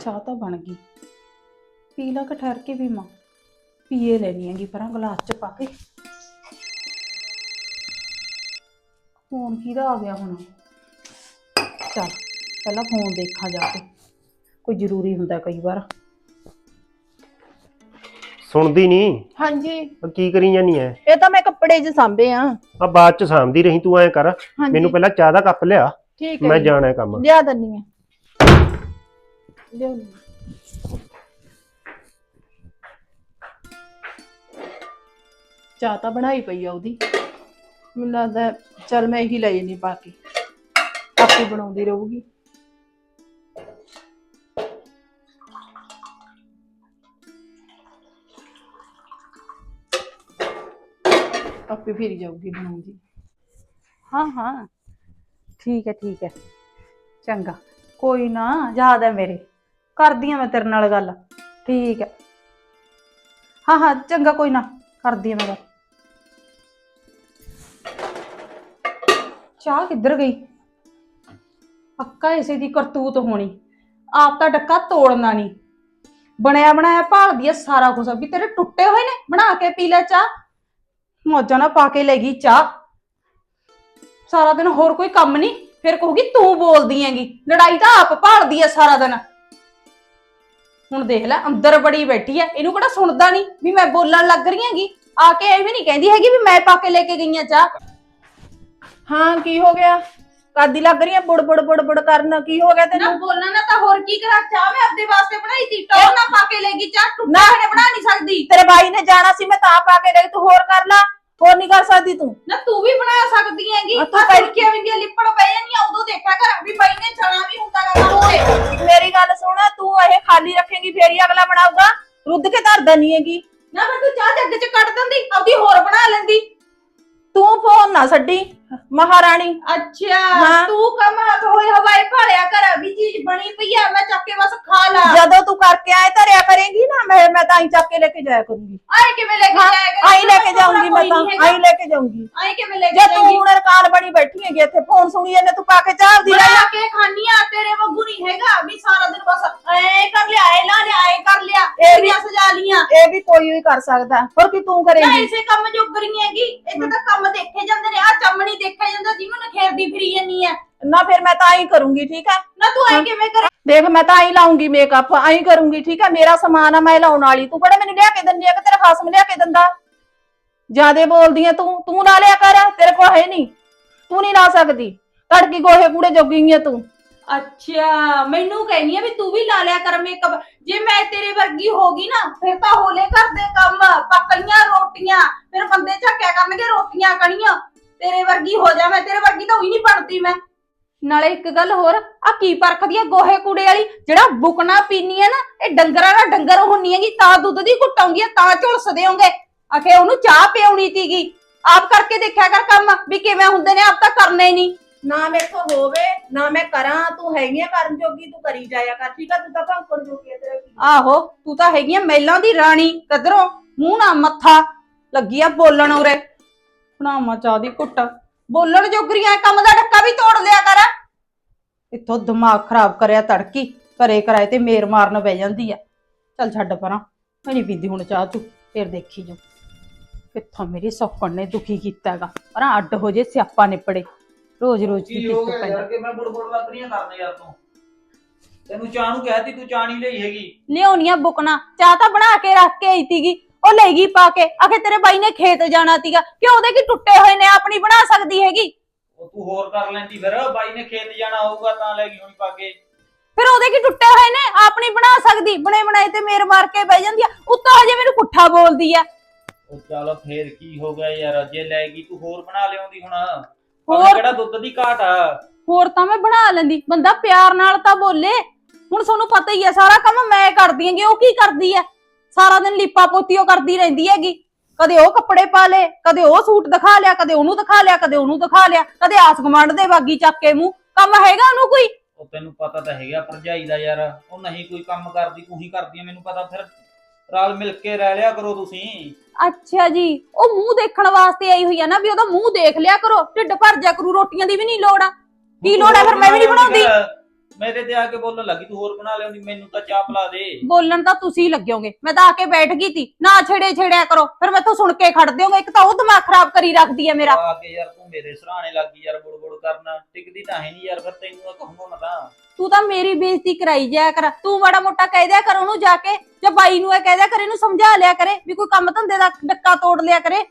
ਚਾਹ ਤਾਂ ਬਣ ਗਈ। ਪੀ ਲਾ ਕੇ ਠਹਿਰ ਕੇ ਵੀ ਮਾਂ। ਪੀਏ ਲੈਣੀ ਹੈਗੀ ਪਰਾਂ ਗਲਾਸ ਚ ਪਾ ਕੇ। ਫੋਨ ਕਿਹਦਾ ਆ ਗਿਆ ਹੁਣ? ਚੱਲ ਪਹਿਲਾਂ ਫੋਨ ਦੇਖਾਂ ਜਾ ਕੇ। ਕੋਈ ਜ਼ਰੂਰੀ ਹੁੰਦਾ ਕਈ ਵਾਰ। ਸੁਣਦੀ ਨਹੀਂ ਹਾਂਜੀ। ਕੀ ਕਰੀ ਜਾਨੀ ਐ? ਇਹ ਤਾਂ ਮੈਂ ਕੱਪੜੇ 'ਚ ਸਾਂਭੇ ਆ। ਆ ਬਾਅਦ ਚ ਸਾਂਭਦੀ ਰਹੀ ਤੂੰ ਐ ਕਰ। ਮੈਨੂੰ ਪਹਿਲਾਂ ਚਾਹ ਦਾ ਕੱਪ ਲਿਆ। ਠੀਕ ਮੈਂ ਜੀ। ਜਾਣਾ ਹੈ ਕੰਮ। ਲਿਆ ਦੰਨੀ ਆ। ਚਾਹ ਤਾਂ ਬਣਾਈ ਪਈ ਆ ਉਹਦੀ। ਮੈਨੂੰ ਲੱਗਦਾ ਚਲ ਮੈਂ ਇਹੀ ਲੈ ਜਣੀ ਪਾ ਕੇ। ਆਪੇ ਬਣਾਉਂਦੀ ਰਹੂਗੀ। ਆਪੇ ਫਿਰ ਜਾਊਗੀ ਬਣਾਉਂਦੀ। ਹਾਂ ਹਾਂ। ਠੀਕ ਹੈ ਠੀਕ ਹੈ। ਚੰਗਾ। ਕੋਈ ਨਾ ਯਾਦ ਹੈ ਮੇਰੇ। ਕਰਦੀ ਆ ਮੈਂ ਤੇਰੇ ਨਾਲ ਗੱਲ। ਠੀਕ ਹੈ ਹਾਂ ਹਾਂ, ਚੰਗਾ, ਕੋਈ ਨਾ, ਕਰਦੀ ਆ ਮੈਂ ਗੱਲ। ਚਾਹ ਕਿੱਧਰ ਗਈ? ਪੱਕਾ ਇਸੇ ਦੀ ਕਰਤੂਤ ਹੋਣੀ। ਆਪ ਤਾਂ ਡੱਕਾ ਤੋੜਨਾ ਨਹੀਂ। ਬਣਿਆ, ਬਣਾਇਆ ਭਾਲਦੀ ਆ ਸਾਰਾ ਕੁਝ ਵੀ ਤੇਰੇ ਟੁੱਟੇ ਹੋਏ ਨੇ? ਬਣਾ ਕੇ ਪੀ ਲੈ ਚਾਹ। ਮੌਜਾਂ ਨਾ ਪਾ ਕੇ ਲੈ ਗਈ ਚਾਹ। ਸਾਰਾ ਦਿਨ ਹੋਰ ਕੋਈ ਕੰਮ ਨਹੀਂ। ਫਿਰ ਕਹੂਗੀ, ਤੂੰ ਬੋਲਦੀ ਹੈਗੀ। ਲੜਾਈ ਤਾਂ ਆਪ ਭਾਲਦੀ ਐ ਸਾਰਾ ਦਿਨ। ਹੁਣ ਦੇਖ ਲੈ ਅੰਦਰ ਬੜੀ ਬੈਠੀ ਐ ਇਹਨੂੰ ਕਿਹੜਾ ਸੁਣਦਾ ਨਹੀਂ ਵੀ ਮੈਂ ਬੋਲਣ ਲੱਗ ਰਹੀ ਹੈਗੀ? ਆ ਕੇ ਐਵੇਂ ਨਹੀਂ ਕਹਿੰਦੀ ਹੈਗੀ ਵੀ ਮੈਂ ਪਾ ਕੇ ਲੈ ਕੇ ਗਈ ਆ ਚਾਹ। ਹਾਂ ਕੀ ਹੋ ਗਿਆ? ਕਾਦੀ ਲੱਗ ਰਹੀ ਹੈ ਬੁੜ ਬੁੜ ਬੁੜ ਬੁੜ ਕਰਨ ਕੀ ਹੋ ਗਿਆ ਨਾ ਤੈਨੂੰ? ਬੋਲਣਾ ਨਾ ਤਾਂ ਹੋਰ ਕੀ ਕਰਾਂ ਚਾਹ ਮੈਂ ਆਪਦੇ ਵਾਸਤੇ ਬਣਾਈ ਸੀ ਟੋਰ ਨਾ ਪਾ ਕੇ ਲੈ ਗਈ ਚਾਹ ਟੁੱਟਾ ਨਾ। ਬਣਾ ਨਹੀਂ ਸਕਦੀ। ਤੇਰੇ ਬਾਈ ਨੇ ਜਾਣਾ ਸੀ ਮੈਂ ਤਾਂ ਪਾ ਕੇ ਗਈ ਤੂੰ ਹੋਰ ਕਰ ਲਾ। ਹੋਰ ਨਹੀਂ ਕਰ ਸਕਦੀ ਤੂੰ? ਨਾ ਤੂੰ ਵੀ ਬਣਾ ਸਕਦੀ ਹੈਗੀ। ਆ ਤੂੰ ਤੂੰ ਕਹਿ- ਤੜਕੀਆਂ ਵਿੰਦੀਆਂ ਲਿਪਣ ਪੈ ਜਾਂਦੀਆਂ ਉਦੋਂ ਦੇਖਿਆ ਕਰ ਵੀ ਬਾਈ ਨੇ ਜਾਣਾ ਵੀ ਹੁੰਦਾ ਗਾ ਕੰਮ ਤੇ ਮੇਰੀ ਗੱਲ ਸੁਣ ਤੂੰ ਇਹ ਖਾਲੀ ਰੱਖੇਂਗੀ ਫੇਰ ਹੀ ਅਗਲਾ ਬਣਾਊਗਾ। ਰੁੱਧ ਕੇ ਧਰ ਦਨੀ ਹੈਗੀ। ਨਾ ਫਿਰ ਤੂੰ ਚਾਹ ਜੱਗ ਚ ਕੱਢ ਦਿੰਦੀ ਆਪਦੀ ਹੋਰ ਬਣਾ ਲੈਂਦੀ। ਤੂੰ ਫੋਨ ਨਾ ਛੱਡੀ ਮਹਾਰਾਣੀ। ਅੱਛਾ ਹਾਂ। ਤੂੰ ਕੰਮ ਹੋਏ ਹਵਾਈ ਭਾਲਿਆ ਕਰ ਵੀ ਚੀਜ਼ ਬਣੀ ਪਈ ਆ ਮੈਂ ਚੱਕ ਕੇ ਬਸ ਖਾ ਲਾ ਜਦੋਂ ਤੂੰ ਕਰਕੇ ਆਏ ਧਰਿਆ ਕਰੇਂਗੀ ਨਾ ਮੈਂ ਮੈਂ ਤਾਂ ਹੀ ਚੱਕ ਕੇ ਲੈ ਕੇ ਜਾਇਆ ਕਰੂੰਗੀ ਆਏ ਕਿਵੇਂ ਲੈ ਕੇ ਜਾਏਗਾ ਆਈ ਲੈ ਕੇ ਜਾਊਂਗੀ ਮੈਂ ਤਾਂ ਆਈ ਲੈ ਕੇ ਜਾਊਂਗੀ ਆਏ ਕਿਵੇਂ ਲੈ ਕੇ ਜੇ ਤੂੰ ਜਾਏਗੀ ਹੁਣ ਰਕਾਨ ਬਣੀ ਬੈਠੀ ਹੈਗੀ ਇੱਥੇ ਫੋਨ ਸੁਣੀ ਇਹਨੇ ਤੂੰ ਪਾ ਕੇ ਚਾਹਦੀ ਰਹਿ ਬਣਾ ਕੇ ਖਾਨੀ ਆ ਤੇਰੇ ਵਾਂਗੂ ਨਹੀਂ ਹੈਗਾ ਵੀ ਸਾਰਾ ਦਿਨ ਬਸ ਐ ਕਰ ਲਿਆ ਐ ਲਾ ਲਿਆ ਐ ਕਰ ਲਿਆ ਇਹ ਇਹ ਵੀ ਸਜਾ ਲੀਆਂ ਇਹ ਵੀ ਕੋਈ ਵੀ ਕਰ ਸਕਦਾ ਹੋਰ ਕੀ ਤੂੰ ਨਾ ਕਰੇਂਗੀ ਇਸੇ ਕੰਮ ਜੋਗ ਰਹੀ ਹੈਗੀ ਇੱਥੇ ਤਾਂ ਕੰਮ ਦੇਖੇ ਜਾਂਦੇ ਨੇ ਆ ਚਮੜੀ ਦੇਖਿਆ ਜਾਂਦਾ ਜਿਹਨੂੰ ਨਖੇਰਦੀ ਫਿਰੀ ਜਾਨੀ ਆ ਨਾ ਫਿਰ ਮੈਂ ਤਾਂ ਹੀ ਕਰੂੰਗੀ ਠੀਕ ਹੈ ਨਾ ਤੂੰ ਐ ਕਿਵੇਂ ਕਰੇ ਦੇਖ ਮੈਂ ਤਾਂ ਹੀ ਲਾਉਂਗੀ ਮੇਕਅਪ ਆਈ ਕਰੂੰਗੀ, ਠੀਕ ਹੈ ਮੇਰਾ ਸਮਾਨ ਆ, ਮੈਂ ਲਾਉਣ ਵਾਲੀ। ਤੂੰ ਕਿਹੜਾ ਮੈਨੂੰ ਲਿਆ ਕੇ ਦਿੰਦੀ ਆ ਕਿ ਤੇਰਾ ਖਾਸਮ ਲਿਆ ਕੇ ਦਿੰਦਾ? ਜਿਆਦੇ ਬੋਲਦੀ ਆ ਤੂੰ ਤੂੰ ਲਾ ਲਿਆ ਕਰ, ਤੇਰੇ ਕੋਲ ਹੈ ਨਹੀਂ। ਤੂੰ ਨਹੀਂ ਲਾ ਸਕਦੀ। ਤੜਕੀ ਗੋਹੇ ਕੂੜੇ ਜੋਗੀ ਆ ਤੂੰ। ਅੱਛਾ, ਮੈਨੂੰ ਕਹਿਨੀ ਆ ਵੀ ਤੂੰ ਵੀ ਲਾ ਲਿਆ ਕਰ ਮੇਕਅਪ ਜੇ ਮੈਂ ਤੇਰੇ ਵਰਗੀ ਹੋ ਗਈ ਨਾ, ਫਿਰ ਤਾਂ ਹੋਲੇ ਘਰ ਦੇ ਕੰਮ ਪੱਕੀਆਂ ਰੋਟੀਆਂ। ਫਿਰ ਬੰਦੇ ਝੱਕਿਆ ਕਰਨਗੇ, ਰੋਟੀਆਂ ਕਣੀਆਂ। ਤੇਰੇ ਵਰਗੀ ਹੋ ਜਾ, ਮੈਂ ਤੇਰੇ ਵਰਗੀ ਤਾਂ ਉਹੀ ਨਹੀਂ ਬਣਦੀ ਮੈਂ। ਨਾਲੇ ਇੱਕ ਗੱਲ ਹੋਰ ਆ ਕੀ ਪਰਖਦੀ ਆ ਗੋਹੇ ਕੂੜੇ ਵਾਲੀ? ਜਿਹੜਾ ਬੁਕਣਾ ਪੀਨੀ ਆ ਨਾ ਇਹ ਡੰਗਰਾਂ ਦਾ ਡੰਗਰ ਹੁੰਨੀ ਹੈਗੀ ਤਾਂ ਦੁੱਧ ਦੀ ਘੁੱਟਾਉਂਗੀ ਤਾਂ ਝੁਲਸਦੇ ਹੋਗੇ ਆਖੇ ਉਹਨੂੰ ਚਾਹ ਪਿਉਣੀ ਤੀਗੀ ਆਪ ਕਰਕੇ ਦੇਖਿਆ ਕਰ ਕੰਮ ਵੀ ਕਿਵੇਂ ਹੁੰਦੇ ਨੇ ਆਪ ਤਾਂ ਕਰਨੇ ਹੀ ਨਹੀਂ। ਨਾ ਮੇਥੋਂ ਹੋਵੇ ਨਾ ਮੈਂ ਕਰਾਂ ਤੂੰ ਹੈਗੀ ਆ ਕਰਨ ਜੋਗੀ ਤੂੰ ਕਰੀ ਜਾਇਆ ਕਰ। ਠੀਕ ਆ ਤੂੰ ਤਾਂ ਭੌਂਕਣ ਜੋਗੀ ਆ ਤੇਰਾ ਕੀ ਆਹੋ ਤੂੰ ਤਾਂ ਹੈਗੀ ਆ ਮੈਲਾਂ ਦੀ ਰਾਣੀ ਕਦਰੋਂ? ਮੂੰਹ ਨਾ ਮੱਥਾ ਲੱਗੀ ਆ ਬੋਲਣ ਉਰੇ। ਬਣਾਵਾਂ ਚਾਹ ਦੀ ਘੁੱਟ। ਬੋਲਣ ਜੋਗਰੀਆਂ ਕੰਮ ਦਾ ਡੱਕਾ ਵੀ ਤੋੜ ਲਿਆ। ਇੱਥੋਂ ਦਿਮਾਗ ਖਰਾਬ ਕਰਿਆ ਤੜਕੀ ਘਰੇ ਕਰਾਏ ਤੇ ਮੇਰ ਮਾਰਨ ਪੈ ਜਾਂਦੀ ਆ। ਚੱਲ ਛੱਡ ਪਰਾਂ ਮੈਂ ਨਹੀਂ ਪੀਂਦੀ ਹੁਣ ਚਾਹ ਤੂੰ ਫੇਰ ਦੇਖੀ ਜੋ ਕਿੱਥੋਂ ਮੇਰੀ ਸੌਕਣ ਨੇ ਦੁਖੀ ਕੀਤਾ ਹੈਗਾ ਪਰਾਂ ਅੱਡ ਹੋ ਜੇ ਸਿਆਪਾ ਨਿਪੜੇ। ਰੋਜ਼ ਰੋਜ਼ ਦੀ ਕੀ ਹੋ ਗਿਆ ਯਾਰ ਕਿ ਮੈਂ ਬੁੜਬੁੜ ਲੱਗ ਰਹੀਆਂ ਕਰਨ ਯਾਰ ਤੂੰ? ਤੈਨੂੰ ਚਾਹ ਨੂੰ ਕਹਿਤੀ ਤੂੰ ਚਾਹ ਨਹੀਂ ਲਈ ਹੈਗੀ। ਲਿਆਉਣੀਆਂ ਬੁਕਣਾ ਚਾਹ ਤਾਂ ਬਣਾ ਕੇ ਰੱਖ ਕੇ ਆਈ ਤੀਗੀ ਉਹ ਲੈ ਗਈ ਪਾ ਕੇ। ਆਖੇ ਤੇਰੇ ਬਾਈ ਨੇ ਖੇਤ ਜਾਣਾ ਤੀਗਾ ਕਿ ਉਹਦੇ ਕੀ ਟੁੱਟੇ ਹੋਏ ਨੇ ਆਪਣੀ ਬਣਾ ਸਕਦੀ ਹੈਗੀ। ਉਹ ਤੂੰ ਹੋਰ ਕਰ ਲੈਂਦੀ ਫਿਰ ਬਾਈ ਨੇ ਖੇਤ ਜਾਣਾ ਹੋਊਗਾ ਤਾਂ ਲੈ ਗਈ ਹੋਣੀ ਪਾ ਕੇ ਫਿਰ ਉਹਦੇ ਕੀ ਟੁੱਟੇ ਹੋਏ ਨੇ? ਆਪਣੀ ਬਣਾ ਸਕਦੀ। ਬਣੇ ਬਣਾਏ ਤੇ ਮੇਰ ਮਾਰ ਕੇ ਬਹਿ ਜਾਂਦੀ ਆ। ਉੱਤੋਂ ਹਜੇ ਮੈਨੂੰ ਪੁੱਠਾ ਬੋਲਦੀ ਆ। ਉਹ ਚੱਲ ਫੇਰ ਕੀ ਹੋ ਗਿਆ ਯਾਰ ਜੇ ਲੈ ਗਈ ਤੂੰ ਹੋਰ ਬਣਾ ਲਿਆਉਂਦੀ ਹੁਣ। ਹੋਰ? ਹੋਰ? ਕਿਹੜਾ ਦੁੱਧ ਦੀ ਘਾਟ ਆ। ਹੋਰ ਤਾਂ ਮੈਂ ਬਣਾ ਲੈਂਦੀ। ਬੰਦਾ ਪਿਆਰ ਨਾਲ ਤਾਂ ਬੋਲੇ। ਹੁਣ ਤੁਹਾਨੂੰ ਪਤਾ ਹੀ ਆ ਸਾਰਾ ਕੰਮ ਮੈਂ ਕਰਦੀ ਆਂਗੀ ਉਹ ਕੀ ਕਰਦੀ ਆ? ਸਾਰਾ ਦਿਨ ਲਿਪਾ ਪੋਤੀ ਉਹ ਕਰਦੀ ਰਹਿੰਦੀ ਹੈਗੀ। ਕਦੇ ਉਹ ਕੱਪੜੇ ਪਾ ਲੇ ਕਦੇ ਉਹ ਸੂਟ ਦਿਖਾ ਲਿਆ ਕਦੇ ਉਹਨੂੰ ਦਿਖਾ ਲਿਆ ਕਦੇ ਉਹਨੂੰ ਦਿਖਾ ਲਿਆ ਕਦੇ ਆਸ ਗੁਆਂਢ ਦੇ ਬਾਗੀ ਚੱਕ ਕੇ ਮੂੰਹ। ਕੰਮ ਹੈਗਾ ਉਹਨੂੰ ਕੋਈ? ਉਹ ਤੈਨੂੰ ਪਤਾ ਤਾਂ ਹੈਗਾ ਭਰਜਾਈ ਦਾ ਯਾਰ ਉਹ ਨਹੀਂ ਕੋਈ ਕੰਮ ਕਰਦੀ ਤੂੰ ਹੀ ਕਰਦੀ ਆ ਮੈਨੂੰ ਪਤਾ ਫਿਰ। ਰਲ ਮਿਲ ਕੇ ਰਹਿ ਲਿਆ ਕਰੋ ਤੁਸੀਂ। ਅੱਛਾ ਜੀ ਉਹ ਮੂੰਹ ਦੇਖਣ ਵਾਸਤੇ ਆਈ ਹੋਈ ਆ ਨਾ ਵੀ ਉਹਦਾ ਮੂੰਹ ਦੇਖ ਲਿਆ ਕਰੋ ਢਿੱਡ ਭਰ ਜਾ ਕਰੂ ਰੋਟੀਆਂ ਦੀ ਵੀ ਨਹੀਂ ਲੋੜ ਆ। ਕੀ ਲੋੜ ਆ ਫਿਰ ਮੈਂ ਵੀ ਨਹੀਂ ਬਣਾਉਂਦੀ? ਮੇਰੇ ਤੇ ਆ ਕੇ ਬੋਲਣ ਲੱਗੀ ਤੂੰ ਹੋਰ ਬਣਾ ਲਿਆਉਂਦੀ ਮੈਨੂੰ ਤਾਂ ਚਾਹ ਪਿਲਾ ਦੇ। ਬੋਲਣ ਤਾਂ ਤੁਸੀਂ ਲੱਗਿਓਗੇ ਮੈਂ ਤਾਂ ਆ ਕੇ ਬੈਠ ਗਈ ਤੀ ਨਾ ਛੇੜੇ ਛੇੜਿਆ ਕਰੋ। ਫਿਰ ਮੈਥੋਂ ਸੁਣ ਕੇ ਖੜ ਦਿਓਗੇ। ਇੱਕ ਤਾਂ ਉਹ ਦਿਮਾਗ ਖਰਾਬ ਕਰੀ ਰੱਖਦੀ ਹੈ ਮੇਰਾ। ਆ ਕੇ ਯਾਰ ਤੂੰ ਮੇਰੇ ਸਰਾਣੇ ਲੱਗੀ ਯਾਰ ਬੁੜ ਬੁੜ ਕਰਨਾ। ਟਿਕਦੀ ਤਾਂ ਹੈ ਨਹੀਂ ਯਾਰ ਫਿਰ ਤੈਨੂੰ ਤਾਂ ਕਹੂੰਗਾ ਮੈਂ ਤਾਂ। ਤੂੰ ਤਾਂ ਮੇਰੀ ਬੇਇੱਜ਼ਤੀ ਕਰਾਈ ਜਾਇਆ ਕਰ। ਤੂੰ ਮਾੜਾ ਮੋਟਾ ਕਹਿ ਦਿਆ ਕਰ ਉਹਨੂੰ ਜਾ ਕੇ। ਜਾਂ ਬਾਈ ਨੂੰ ਇਹ ਕਹਿ ਦਿਆ ਕਰ ਇਹਨੂੰ ਸਮਝਾ ਲਿਆ ਕਰੇ ਵੀ ਕੋਈ ਕੰਮ ਧੰਦੇ ਦਾ ਡੱਕਾ ਤੋੜ ਲਿਆ ਕਰੇ।